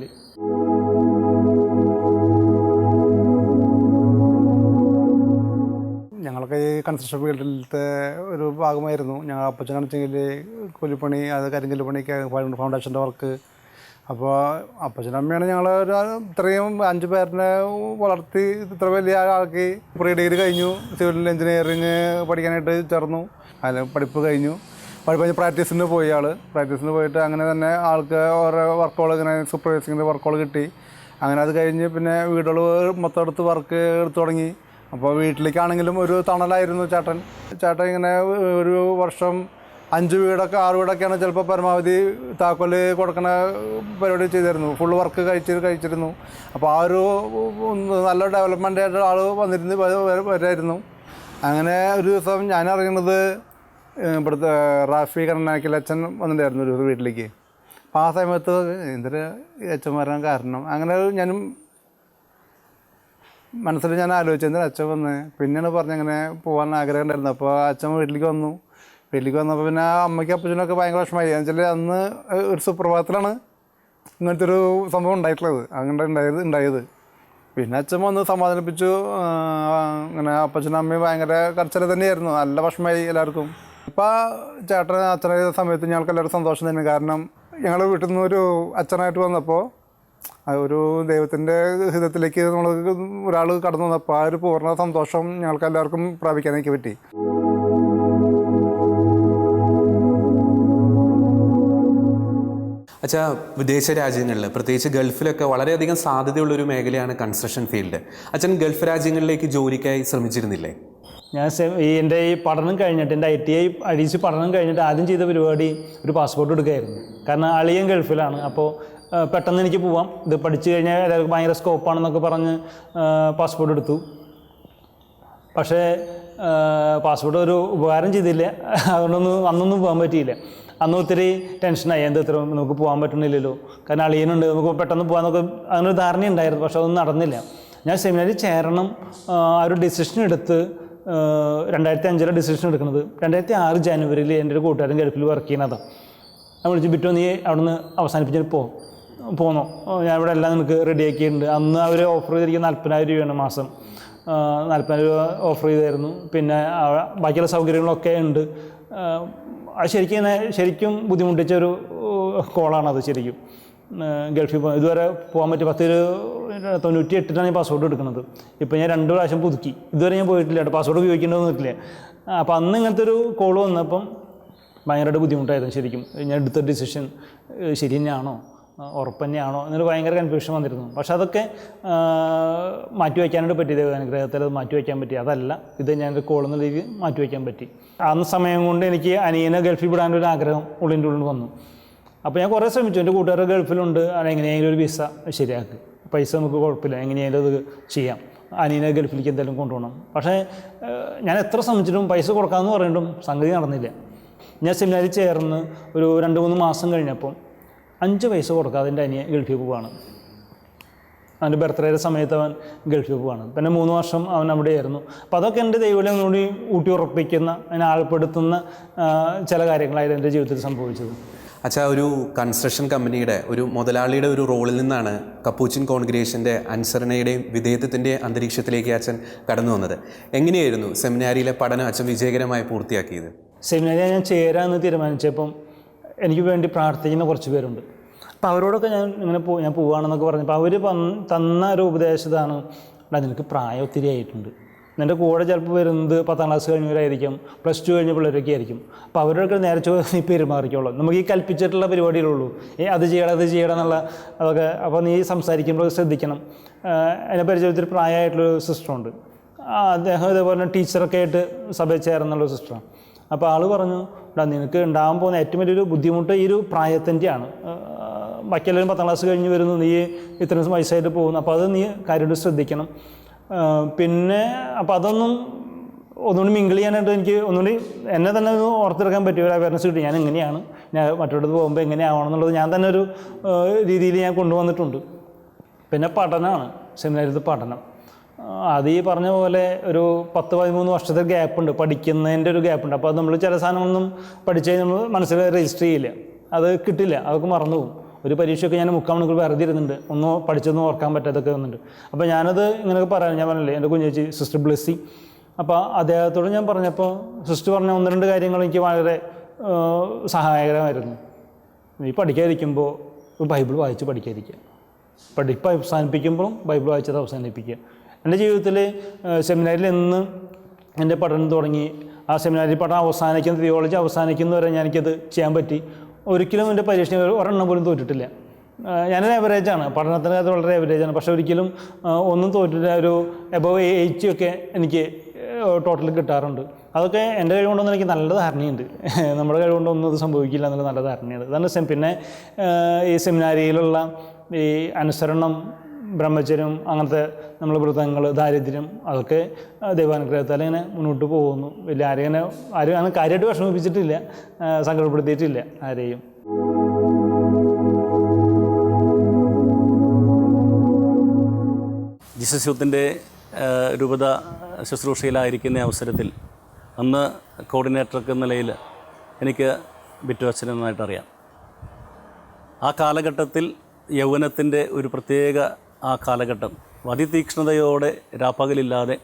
ഞങ്ങളൊക്കെ ഈ കൺസ്ട്രക്ഷൻ ഫീൽഡിലത്തെ ഒരു ഭാഗമായിരുന്നു. ഞങ്ങൾ അപ്പച്ചനാണെന്ന് വെച്ചെങ്കിൽ കൂലിപ്പണി അത് കരിങ്കല്ല് പണിക്ക് ഫൗണ്ടേഷന്റെ വർക്ക് അപ്പോൾ അപ്പച്ചനും അമ്മയാണ് ഞങ്ങൾ ഒരു ഇത്രയും അഞ്ച് പേരിനെ വളർത്തി ഇത്ര വലിയ ആൾക്ക് പ്രീ ഡിഗ്രി കഴിഞ്ഞു സിവിൽ എഞ്ചിനീയറിങ് പഠിക്കാനായിട്ട് ചേർന്നു. അതിൽ പഠിപ്പ് കഴിഞ്ഞു. പഠിപ്പ് കഴിഞ്ഞ് പ്രാക്ടീസിന് പോയി ആൾ പ്രാക്ടീസിന് പോയിട്ട് അങ്ങനെ തന്നെ ആൾക്ക് ഓരോ വർക്കുകൾ ഇങ്ങനെ സൂപ്പർവൈസിങ്ങിന്റെ വർക്കുകൾ കിട്ടി. അങ്ങനെ അത് കഴിഞ്ഞ് പിന്നെ വീടുകൾ മൊത്തം എടുത്ത് വർക്ക് എടുത്തു തുടങ്ങി. അപ്പോൾ വീട്ടിലേക്കാണെങ്കിലും ഒരു തണലായിരുന്നു ചേട്ടൻ. ചേട്ടൻ ഇങ്ങനെ ഒരു വർഷം അഞ്ച് വീടൊക്കെ ആറ് വീടൊക്കെയാണ് ചിലപ്പോൾ പരമാവധി താക്കോൽ കൊടുക്കണ പരിപാടി ചെയ്തിരുന്നു. ഫുൾ വർക്ക് കഴിച്ച് കഴിച്ചിരുന്നു. അപ്പോൾ ആ ഒരു നല്ല ഡെവലപ്മെന്റ് ആയിട്ട് ആൾ വന്നിരുന്ന് വ- വ- അങ്ങനെ ഒരു ദിവസം ഞാൻ അറിയുന്നത് ഇവിടുത്തെ റാഫി കർണാക്കിൽ അച്ഛൻ വന്നിട്ടുണ്ടായിരുന്നു ഒരു വീട്ടിലേക്ക്. അപ്പോൾ ആ സമയത്ത് എന്തൊരു അച്ഛൻ വരാൻ കാരണം. അങ്ങനെ ഞാനും മനസ്സിൽ ഞാൻ ആലോചിച്ചു എന്തൊരു അച്ഛൻ വന്ന്? പിന്നെയാണ് പറഞ്ഞ് അങ്ങനെ പോകാൻ ആഗ്രഹം ഉണ്ടായിരുന്നു അപ്പോൾ അച്ഛൻ വീട്ടിലേക്ക് വന്നു. വീട്ടിലേക്ക് വന്നപ്പോൾ പിന്നെ അമ്മയ്ക്കും അപ്പച്ചനൊക്കെ ഭയങ്കര വിഷമമായി എന്ന് വെച്ചാൽ അന്ന് ഒരു സുപ്രഭാതത്തിലാണ് ഇങ്ങനത്തെ ഒരു സംഭവം ഉണ്ടായിട്ടുള്ളത്. അങ്ങനെ ഉണ്ടായത് ഉണ്ടായത്. പിന്നെ അച്ഛൻ വന്ന് സമാധാനിപ്പിച്ചു. അങ്ങനെ അപ്പച്ചനും അമ്മയും ഭയങ്കര കർച്ചല തന്നെയായിരുന്നു. നല്ല ഭക്ഷണമായി എല്ലാവർക്കും. ഇപ്പം ചേട്ടൻ അച്ഛനായ സമയത്ത് ഞങ്ങൾക്ക് എല്ലാവരും സന്തോഷം തന്നെ. കാരണം ഞങ്ങൾ വീട്ടിൽ നിന്ന് ഒരു അച്ഛനായിട്ട് വന്നപ്പോൾ ഒരു ദൈവത്തിന്റെ ഹിതത്തിലേക്ക് നമ്മൾ ഒരാൾ കടന്നു വന്നപ്പോൾ ആ ഒരു പൂർണ സന്തോഷം ഞങ്ങൾക്ക് എല്ലാവർക്കും പ്രാപിക്കാനൊക്കെ പറ്റി. അച്ഛാ വിദേശ രാജ്യങ്ങളിൽ പ്രത്യേകിച്ച് ഗൾഫിലൊക്കെ വളരെയധികം സാധ്യതയുള്ള ഒരു മേഖലയാണ് കൺസ്ട്രക്ഷൻ ഫീൽഡ്. അച്ഛൻ ഗൾഫ് രാജ്യങ്ങളിലേക്ക് ജോലിക്കായി ശ്രമിച്ചിരുന്നില്ലേ? ഞാൻ ഈ എന്റെ ഈ പഠനം കഴിഞ്ഞിട്ട് എന്റെ ഐ ടി ഐ അഴിച്ച് പഠനം കഴിഞ്ഞിട്ട് ആദ്യം ചെയ്ത പരിപാടി ഒരു പാസ്പോർട്ട് എടുക്കുകയായിരുന്നു കാരണം അളിയൻ ഗൾഫിലാണ്. അപ്പോൾ പെട്ടെന്ന് എനിക്ക് പോവാം. ഇത് പഠിച്ചു കഴിഞ്ഞാൽ എല്ലാവർക്കും ഭയങ്കര സ്കോപ്പാണെന്നൊക്കെ പറഞ്ഞ് പാസ്പോർട്ട് എടുത്തു. പക്ഷേ പാസ്പോർട്ട് ഒരു ഉപകാരം ചെയ്തില്ല. അതുകൊണ്ടൊന്നും അന്നൊന്നും പോകാൻ പറ്റിയില്ല. അന്ന് ഒത്തിരി ടെൻഷനായി എന്ത് ഇത്ര നമുക്ക് പോകാൻ പറ്റണില്ലല്ലോ. കാരണം അളിയനുണ്ട്. നമുക്ക് പെട്ടെന്ന് പോകാമെന്നൊക്കെ അങ്ങനൊരു ധാരണ ഉണ്ടായിരുന്നു പക്ഷെ അതൊന്നും നടന്നില്ല. ഞാൻ സെമിനാറിൽ ചേരണം ആ ഒരു ഡിസിഷൻ എടുത്ത് രണ്ടായിരത്തി അഞ്ചിലെ ഡിസിഷൻ എടുക്കുന്നത്. രണ്ടായിരത്തി ആറ് ജനുവരിയിൽ എന്റെ ഒരു കൂട്ടുകാരൻ ഗൾഫിൽ വർക്ക് ചെയ്യുന്നതാണ് ഞാൻ വിളിച്ചു ബിറ്റോ നീ അവിടുന്ന് അവസാനിപ്പിച്ചിട്ട് പോ. പോന്നോ. ഞാൻ ഇവിടെ എല്ലാം നിനക്ക് റെഡിയാക്കിയിട്ടുണ്ട് അന്ന് അവർ ഓഫർ ചെയ്തിരിക്കുന്ന നാൽപ്പതിനായിരം രൂപയാണ് മാസം. നാൽപ്പതിനായിരം രൂപ ഓഫർ ചെയ്തായിരുന്നു. പിന്നെ ബാക്കിയുള്ള സൗകര്യങ്ങളൊക്കെ ഉണ്ട്. ശരിക്കും ശരിക്കും ബുദ്ധിമുട്ടിച്ച ഒരു കോളാണത് ശരിക്കും. ഗൾഫിൽ പോകാൻ ഇതുവരെ പോകാൻ പറ്റിയ പത്തിൽ തൊണ്ണൂറ്റി എട്ടിലാണ് ഞാൻ പാസ്പോർട്ട് എടുക്കുന്നത്. ഇപ്പോൾ ഞാൻ രണ്ട് പ്രാവശ്യം പുതുക്കി. ഇതുവരെ ഞാൻ പോയിട്ടില്ല പാസ്പോർട്ട് ഉപയോഗിക്കേണ്ടതെന്ന് നിൽക്കില്ല. അപ്പോൾ അന്ന് ഇങ്ങനത്തെ ഒരു കോൾ വന്നപ്പം ഭയങ്കരമായിട്ട് ബുദ്ധിമുട്ടായിരുന്നു ശരിക്കും. ഞാൻ എടുത്ത ഡിസിഷൻ ശരി തന്നെയാണോ? ഉറപ്പ് തന്നെയാണോ? എന്നൊരു ഭയങ്കര കൺഫ്യൂഷൻ വന്നിരുന്നു. പക്ഷെ അതൊക്കെ മാറ്റി വയ്ക്കാനായിട്ട് പറ്റി. ദൈവാനുഗ്രഹത്തിൽ അത് മാറ്റി വയ്ക്കാൻ പറ്റി. അതല്ല ഇത് ഞാൻ കോൾ എന്ന രീതിയിൽ മാറ്റി വയ്ക്കാൻ പറ്റി. ആ സമയം കൊണ്ട് എനിക്ക് അനിയനെ ഗൾഫിൽ വിടാനൊരു ആഗ്രഹം ഉള്ളിന്റെ ഉള്ളിൽ വന്നു. അപ്പോൾ ഞാൻ കുറേ ശ്രമിച്ചു. എന്റെ കൂട്ടുകാർ ഗൾഫിലുണ്ട്. എങ്ങനെയെങ്കിലും ഒരു വിസ ശരിയാക്കി. പൈസ നമുക്ക് കുഴപ്പമില്ല. എങ്ങനെയായാലും അത് ചെയ്യാം. അനിയനെ ഗൾഫിലേക്ക് എന്തായാലും കൊണ്ടുപോകണം. പക്ഷേ ഞാൻ എത്ര ശ്രമിച്ചിട്ടും പൈസ കൊടുക്കാമെന്ന് പറഞ്ഞിട്ടും സംഗതി നടന്നില്ല. ഞാൻ സെമിനാരിൽ ചേർന്ന് ഒരു രണ്ട് മൂന്ന് മാസം കഴിഞ്ഞപ്പം അഞ്ച് പൈസ കൊടുക്കാതെ എന്റെ അനിയെ ഗൾഫിൽ പോവാണ്. അവന്റെ ബർത്ത്ഡേയുടെ സമയത്ത് അവൻ ഗൾഫിൽ പോവാണ്. പിന്നെ മൂന്ന് വർഷം അവൻ അവിടെ ആയിരുന്നു അപ്പോൾ അതൊക്കെ എന്റെ ദൈവം ഒന്നുകൂടി ഊട്ടി ഉറപ്പിക്കുന്ന അതിനെ ആൾപ്പെടുത്തുന്ന ചില കാര്യങ്ങളായിരുന്നു എന്റെ ജീവിതത്തിൽ സംഭവിച്ചത്. അച്ഛാ ഒരു കൺസ്ട്രക്ഷൻ കമ്പനിയുടെ ഒരു മുതലാളിയുടെ ഒരു റോളിൽ നിന്നാണ് കപ്പൂച്ചിൻ കോൺഗ്രേഷന്റെ അനുസരണയുടെയും വിധേയത്വത്തിന്റെയും അന്തരീക്ഷത്തിലേക്ക് അച്ഛൻ കടന്നു വന്നത്. എങ്ങനെയായിരുന്നു സെമിനാരിയിലെ പഠനം അച്ഛൻ വിജയകരമായി പൂർത്തിയാക്കിയത്? സെമിനാരി ഞാൻ ചേരാമെന്ന് തീരുമാനിച്ചപ്പം എനിക്ക് വേണ്ടി പ്രാർത്ഥിക്കുന്ന കുറച്ച് പേരുണ്ട്. അപ്പോൾ അവരോടൊക്കെ ഞാൻ ഇങ്ങനെ പോ ഞാൻ പോവുകയാണെന്നൊക്കെ പറഞ്ഞപ്പോൾ അവർ തന്ന ഒരു ഉപദേശതാണ് നിനക്ക് പ്രായം ഒത്തിരി ആയിട്ടുണ്ട്. നിന്റെ കൂടെ ചിലപ്പോൾ വരുന്നത് പത്താം ക്ലാസ് കഴിഞ്ഞവരായിരിക്കും പ്ലസ് ടു കഴിഞ്ഞ പിള്ളേരൊക്കെ ആയിരിക്കും. അപ്പോൾ അവരൊക്കെ നേരെ നീ പെരുമാറിക്കോളൂ. നമുക്ക് ഈ കൽപ്പിച്ചിട്ടുള്ള പരിപാടികളുള്ളൂ ഏ അത് ചെയ്യണം അത് ചെയ്യണം എന്നുള്ള അതൊക്കെ അപ്പോൾ നീ സംസാരിക്കുമ്പോൾ ശ്രദ്ധിക്കണം. എന്റെ പരിചയത്തിൽ പ്രായമായിട്ടുള്ളൊരു സിസ്റ്ററുണ്ട് അദ്ദേഹം ഇതേപോലെ ടീച്ചറൊക്കെ ആയിട്ട് സഭയിൽ ചേർന്നുള്ള സിസ്റ്ററാണ് അപ്പോൾ ആൾ പറഞ്ഞു എടാ നിനക്ക് ഉണ്ടാകാൻ പോകുന്ന ഏറ്റവും വലിയൊരു ബുദ്ധിമുട്ട് ഈ ഒരു പ്രായത്തിന്റെയാണ് ബാക്കിയെല്ലാവരും പത്താം ക്ലാസ് കഴിഞ്ഞ് വരുന്നു നീ ഇത്രയും വയസ്സായിട്ട് പോകുന്നു. അപ്പോൾ അത് നീ കാര്യമായിട്ട് ശ്രദ്ധിക്കണം. പിന്നെ അപ്പോൾ അതൊന്നും ഒന്നുകൂടി മിങ്കിൾ ചെയ്യാനായിട്ട് എനിക്ക് ഒന്നുകൂടി എന്നെ തന്നെ ഒന്ന് ഓർത്തെടുക്കാൻ പറ്റിയ ഒരു അവയർനെസ് കിട്ടി. ഞാൻ എങ്ങനെയാണ്? ഞാൻ മറ്റൊരിടത്ത് പോകുമ്പോൾ എങ്ങനെയാവണം എന്നുള്ളത് ഞാൻ തന്നെ ഒരു രീതിയിൽ ഞാൻ കൊണ്ടുവന്നിട്ടുണ്ട്. പിന്നെ പഠനമാണ് സെമിനാരിത് പഠനം. അത് ഈ പറഞ്ഞ പോലെ ഒരു പത്ത് പതിമൂന്ന് വർഷത്തെ ഗ്യാപ്പുണ്ട് പഠിക്കുന്നതിന്റെ ഒരു ഗ്യാപ്പുണ്ട് അപ്പോൾ നമ്മൾ ചില സാധനങ്ങളൊന്നും പഠിച്ചു കഴിഞ്ഞാൽ നമ്മൾ മനസ്സിൽ രജിസ്റ്റർ ചെയ്യില്ല. അത് കിട്ടില്ല. അതൊക്കെ മറന്നു പോകും ഒരു പരീക്ഷയൊക്കെ ഞാൻ മുക്കാൽ മണിക്കൂർ വെറുതെ ഇരുന്നുണ്ട് ഒന്നും പഠിച്ചൊന്നും ഓർക്കാൻ പറ്റാതൊക്കെ വന്നിട്ടുണ്ട്. അപ്പോൾ ഞാനത് ഇങ്ങനെയൊക്കെ പറയാം ഞാൻ പറഞ്ഞില്ലേ എന്റെ കുഞ്ഞേച്ചി സിസ്റ്റർ ബ്ലെസ്സി. അപ്പോൾ അദ്ദേഹത്തോട് ഞാൻ പറഞ്ഞപ്പോൾ സിസ്റ്റർ പറഞ്ഞ ഒന്ന് രണ്ട് കാര്യങ്ങൾ എനിക്ക് വളരെ സഹായകരമായിരുന്നു. നീ പഠിക്കാതിരിക്കുമ്പോൾ ബൈബിൾ വായിച്ച് പഠിക്കാതിരിക്കുക. പഠിപ്പ് അവസാനിപ്പിക്കുമ്പോഴും ബൈബിൾ വായിച്ചത് അവസാനിപ്പിക്കുക. എന്റെ ജീവിതത്തിൽ സെമിനാരിൽ എന്ന് എന്റെ പഠനം തുടങ്ങി. ആ സെമിനാരി പഠനം അവസാനിക്കുന്ന തിയോളജി അവസാനിക്കുന്നവരെ ഞാൻ എനിക്കത് ചെയ്യാൻ പറ്റി. ഒരിക്കലും എന്റെ പരീക്ഷ ഒരെണ്ണം പോലും തോറ്റിട്ടില്ല. ഞാനൊരു ആവറേജാണ് പഠനത്തിന്റെ കാര്യത്തിൽ വളരെ ആവറേജാണ് പക്ഷേ ഒരിക്കലും ഒന്നും തോറ്റില്ല ഒരു എബവ് എയ്റ്റി ഒക്കെ എനിക്ക് ടോട്ടൽ കിട്ടാറുണ്ട്. അതൊക്കെ എന്റെ കഴിവുകൊണ്ടൊന്നും എനിക്ക് നല്ല ധാരണയുണ്ട്. നമ്മുടെ കഴിവുകൊണ്ടൊന്നും അത് സംഭവിക്കില്ല എന്നുള്ള നല്ല ധാരണയാണ്. അതാണ് പിന്നെ ഈ സെമിനാരിയിലുള്ള ഈ അനുസരണം ബ്രഹ്മചര്യം അങ്ങനത്തെ നമ്മൾ വ്രതങ്ങൾ ദാരിദ്ര്യം അതൊക്കെ ദൈവാനുഗ്രഹത്താൽ ഇങ്ങനെ മുന്നോട്ട് പോകുന്നു. വലിയ ആരെയും അങ്ങനെ ആരും അങ്ങനെ കാര്യമായിട്ട് വിഷമിപ്പിച്ചിട്ടില്ല. സങ്കടപ്പെടുത്തിയിട്ടില്ല ആരെയും. ജിസസ്യൂത്തിന്റെ രൂപത ശുശ്രൂഷയിലായിരിക്കുന്ന അവസരത്തിൽ അന്ന് കോർഡിനേറ്റർക്ക് നിലയിൽ എനിക്ക് ബിറ്റുവച്ചനെ നന്നായിട്ടറിയാം ആ കാലഘട്ടത്തിൽ യൗവനത്തിന്റെ ഒരു പ്രത്യേക ആ കാലഘട്ടം. അതിതീക്ഷ്ണതയോടെ രാപ്പകലില്ലാതെ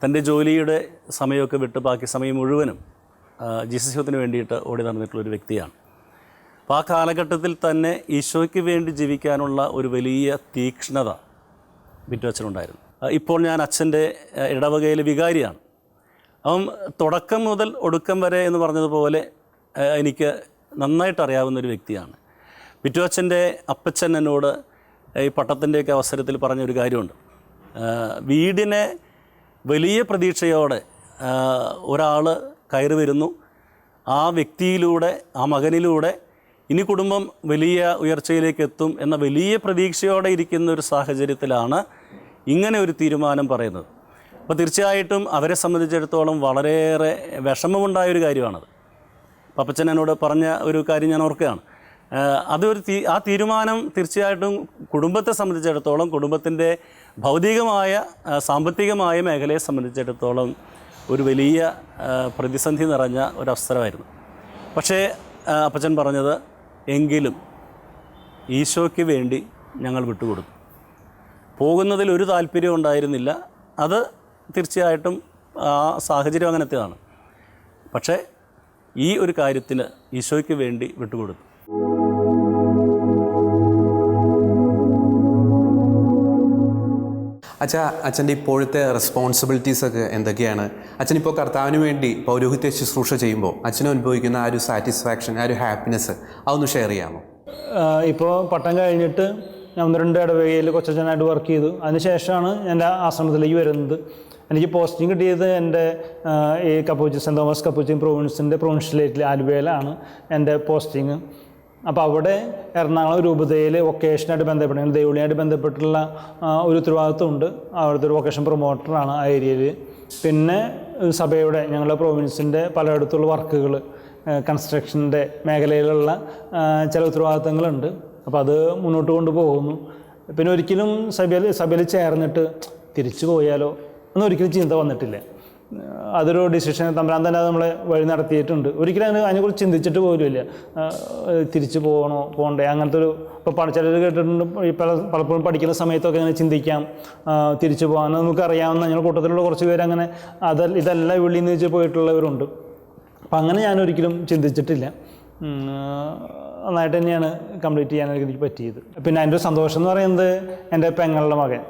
തന്റെ ജോലിയുടെ സമയമൊക്കെ വിട്ട് ബാക്കി സമയം മുഴുവനും ജീസസ്യത്തിന് ജീസസ് യൂത്തിന് വേണ്ടിയിട്ട് ഓടി നടന്നിട്ടുള്ളൊരു വ്യക്തിയാണ്. അപ്പോൾ ആ കാലഘട്ടത്തിൽ തന്നെ ഈശോയ്ക്ക് വേണ്ടി ജീവിക്കാനുള്ള ഒരു വലിയ തീക്ഷ്ണത ബിറ്റു അച്ഛനുണ്ടായിരുന്നു ഇപ്പോൾ ഞാൻ അച്ഛന്റെ ഇടവകയിലെ വികാരിയാണ്. അപ്പം തുടക്കം മുതൽ ഒടുക്കം വരെ എന്ന് പറഞ്ഞതുപോലെ എനിക്ക് നന്നായിട്ട് അറിയാവുന്ന ഒരു വ്യക്തിയാണ്. ബിറ്റു അച്ഛന്റെ അപ്പച്ചൻ എന്നോട് ഈ പട്ടത്തിന്റെയൊക്കെ അവസരത്തിൽ പറഞ്ഞൊരു കാര്യമുണ്ട്. വീടിനെ വലിയ പ്രതീക്ഷയോടെ ഒരാൾ കയറി വരുന്നു. ആ വ്യക്തിയിലൂടെ ആ മകനിലൂടെ ഇനി കുടുംബം വലിയ ഉയർച്ചയിലേക്ക് എത്തും എന്ന വലിയ പ്രതീക്ഷയോടെ ഇരിക്കുന്ന ഒരു സാഹചര്യത്തിലാണ് ഇങ്ങനെ ഒരു തീരുമാനം പറയുന്നത്. അപ്പോൾ തീർച്ചയായിട്ടും അവരെ സംബന്ധിച്ചിടത്തോളം വളരെയേറെ വിഷമമുണ്ടായ ഒരു കാര്യമാണത്. പപ്പച്ചൻ എന്നോട് പറഞ്ഞ ഒരു കാര്യം ഞാൻ ഓർക്കുകയാണ്. അതൊരു തീ ആ തീരുമാനം തീർച്ചയായിട്ടും കുടുംബത്തെ സംബന്ധിച്ചിടത്തോളം കുടുംബത്തിന്റെ ഭൗതികമായ സാമ്പത്തികമായ മേഖലയെ സംബന്ധിച്ചിടത്തോളം ഒരു വലിയ പ്രതിസന്ധി നിറഞ്ഞ ഒരു പക്ഷേ അപ്പച്ചൻ പറഞ്ഞത് എങ്കിലും ഈശോയ്ക്ക് വേണ്ടി ഞങ്ങൾ വിട്ടുകൊടുത്തു. പോകുന്നതിൽ ഒരു താല്പര്യം ഉണ്ടായിരുന്നില്ല. അത് തീർച്ചയായിട്ടും ആ സാഹചര്യം അങ്ങനത്തേതാണ്. പക്ഷേ ഈ ഒരു കാര്യത്തിന് ഈശോയ്ക്ക് വേണ്ടി വിട്ടുകൊടുത്തു. അച്ഛാ അച്ഛന്റെ ഇപ്പോഴത്തെ റെസ്പോൺസിബിലിറ്റീസ് ഒക്കെ എന്തൊക്കെയാണ്? അച്ഛൻ ഇപ്പോൾ കർത്താവിന് വേണ്ടി പൗരോഹിത്യ ശുശ്രൂഷ ചെയ്യുമ്പോൾ അച്ഛനും അനുഭവിക്കുന്ന ആ ഒരു സാറ്റിസ്ഫാക്ഷൻ ആ ഒരു ഹാപ്പിനെസ് അതൊന്ന് ഷെയർ ചെയ്യാമോ? ഇപ്പോൾ പട്ടം കഴിഞ്ഞിട്ട് ഞാൻ ഒന്ന് രണ്ട് ഇടവകയിൽ കൊച്ചച്ഛനായിട്ട് വർക്ക് ചെയ്തു. അതിനുശേഷമാണ് എന്റെ ആശ്രമത്തിലേക്ക് വരുന്നത്. എനിക്ക് പോസ്റ്റിംഗ് കിട്ടിയത് എന്റെ ഈ കപ്പൂച്ചി സെന്റ് തോമസ് കപ്പൂച്ചി പ്രൊവിൻസിന്റെ പ്രൊവിൻഷ്യലേറ്റിൽ ആലുവയിലാണ് എന്റെ പോസ്റ്റിംഗ് അപ്പോൾ അവിടെ എറണാകുളം രൂപതയിൽ വൊക്കേഷനായിട്ട് ബന്ധപ്പെട്ട ദേവുളിയായിട്ട് ബന്ധപ്പെട്ടുള്ള ഒരു ഉത്തരവാദിത്വമുണ്ട്. അവിടുത്തെ ഒരു വൊക്കേഷൻ പ്രൊമോട്ടറാണ് ആ ഏരിയയിൽ പിന്നെ സഭയുടെ ഞങ്ങളുടെ പ്രൊവിൻസിന്റെ പലയിടത്തുള്ള വർക്കുകൾ കൺസ്ട്രക്ഷന്റെ മേഖലയിലുള്ള ചില ഉത്തരവാദിത്തങ്ങളുണ്ട്. അപ്പോൾ അത് മുന്നോട്ട് കൊണ്ടുപോകുന്നു. പിന്നെ ഒരിക്കലും സഭയിൽ സഭയിൽ ചേർന്നിട്ട് തിരിച്ചു പോയാലോ? എന്നൊരിക്കലും ചിന്ത വന്നിട്ടില്ല. അതൊരു ഡിസിഷൻ തമ്പരാൻ തന്നെ അത് നമ്മളെ വഴി നടത്തിയിട്ടുണ്ട്. ഒരിക്കലും അതിനെ അതിനെക്കുറിച്ച് ചിന്തിച്ചിട്ട് പോലുമില്ല. തിരിച്ചു പോകണോ പോകണ്ടേ? അങ്ങനത്തെ ഒരു ഇപ്പോൾ ചിലർ കേട്ടിട്ടുണ്ട്. പല പലപ്പോഴും പഠിക്കുന്ന സമയത്തൊക്കെ അങ്ങനെ ചിന്തിക്കാം. തിരിച്ചു പോകാൻ. നമുക്കറിയാവുന്ന ഞങ്ങളുടെ കൂട്ടത്തിലുള്ള കുറച്ച് പേര് അങ്ങനെ അതല്ല ഇതല്ല വിളി നിന്ന് വെച്ച് പോയിട്ടുള്ളവരുണ്ട്. അപ്പം അങ്ങനെ ഞാൻ ഒരിക്കലും ചിന്തിച്ചിട്ടില്ല. നന്നായിട്ട് തന്നെയാണ് കംപ്ലീറ്റ് ചെയ്യാൻ എനിക്ക് പറ്റിയത്. പിന്നെ അതിന്റെ ഒരു സന്തോഷം എന്ന് പറയുന്നത് എന്റെ പെങ്ങളുടെ മകൻ.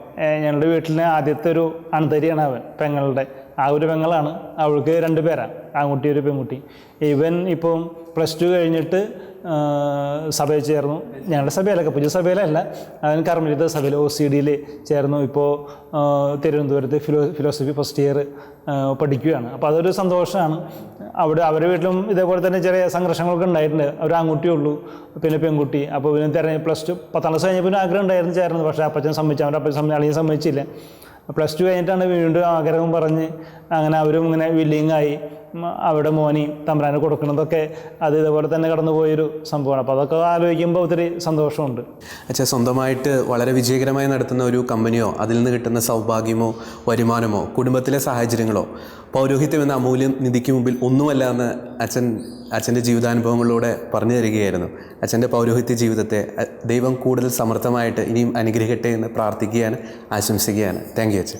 ഞങ്ങളുടെ വീട്ടിലെ ആദ്യത്തെ ഒരു അണുതരിയാണ് അവൻ പെങ്ങളുടെ. ആ ഒരു പെങ്ങളാണ്. അവൾക്ക് രണ്ട് പേരാണ് ആൺകുട്ടി ഒരു പെൺകുട്ടി. ഇവൻ ഇപ്പം പ്ലസ് ടു കഴിഞ്ഞിട്ട് സഭയിൽ ചേർന്നു. ഞങ്ങളുടെ സഭയിലൊക്കെ പുതിയ അവൻ കർമ്മലിത സഭയിൽ ഒ സി ഡിയിൽ ചേർന്നു. ഇപ്പോൾ തിരുവനന്തപുരത്ത് ഫിലോ ഫിലോസഫി ഫസ്റ്റ് ഇയർ പഠിക്കുകയാണ്. അപ്പോൾ അതൊരു സന്തോഷമാണ്. അവിടെ അവരുടെ വീട്ടിലും ഇതേപോലെ തന്നെ ചെറിയ സംഘർഷങ്ങളൊക്കെ ഉണ്ടായിട്ടുണ്ട്. ഒരു ആൺകുട്ടിയേ ഉള്ളൂ പിന്നെ പെൺകുട്ടി. അപ്പോൾ പിന്നെ തിരഞ്ഞ പ്ലസ് ടു പത്താം ക്ലാസ് കഴിഞ്ഞപ്പോൾ ആഗ്രഹം ഉണ്ടായിരുന്നു ചേർന്നത്. പക്ഷേ അപ്പച്ചൻ സമ്മതിച്ചു. അവരുടെ അപ്പച്ചൻ സമ്മതി അല്ലെങ്കിൽ സമ്മതിച്ചില്ല. പ്ലസ് ടു കഴിഞ്ഞിട്ടാണ് വീണ്ടും ആഗ്രഹം പറഞ്ഞ് അങ്ങനെ അവരും ഇങ്ങനെ ഉം, അവിടെ മോനി തമ്പ്രാന് കൊടുക്കുന്നതൊക്കെ അത് ഇതേപോലെ തന്നെ കടന്നുപോയൊരു സംഭവമാണ്. അപ്പോൾ അതൊക്കെ ആലോചിക്കുമ്പോൾ ഒത്തിരി സന്തോഷമുണ്ട്. അച്ഛാ സ്വന്തമായിട്ട് വളരെ വിജയകരമായി നടത്തുന്ന ഒരു കമ്പനിയോ അതിൽ നിന്ന് കിട്ടുന്ന സൗഭാഗ്യമോ വരുമാനമോ കുടുംബത്തിലെ സാഹചര്യങ്ങളോ പൗരോഹിത്യം എന്ന അമൂല്യം നിധിക്ക് മുമ്പിൽ ഒന്നുമല്ല എന്ന് അച്ഛൻ അച്ഛന്റെ ജീവിതാനുഭവങ്ങളിലൂടെ പറഞ്ഞു തരികയായിരുന്നു. അച്ഛന്റെ പൗരോഹിത്യ ജീവിതത്തെ ദൈവം കൂടുതൽ സമർത്ഥമായിട്ട് ഇനിയും അനുഗ്രഹിക്കട്ടെ എന്ന് പ്രാർത്ഥിക്കുകയാണ് ആശംസിക്കുകയാണ്. താങ്ക് യു അച്ഛൻ.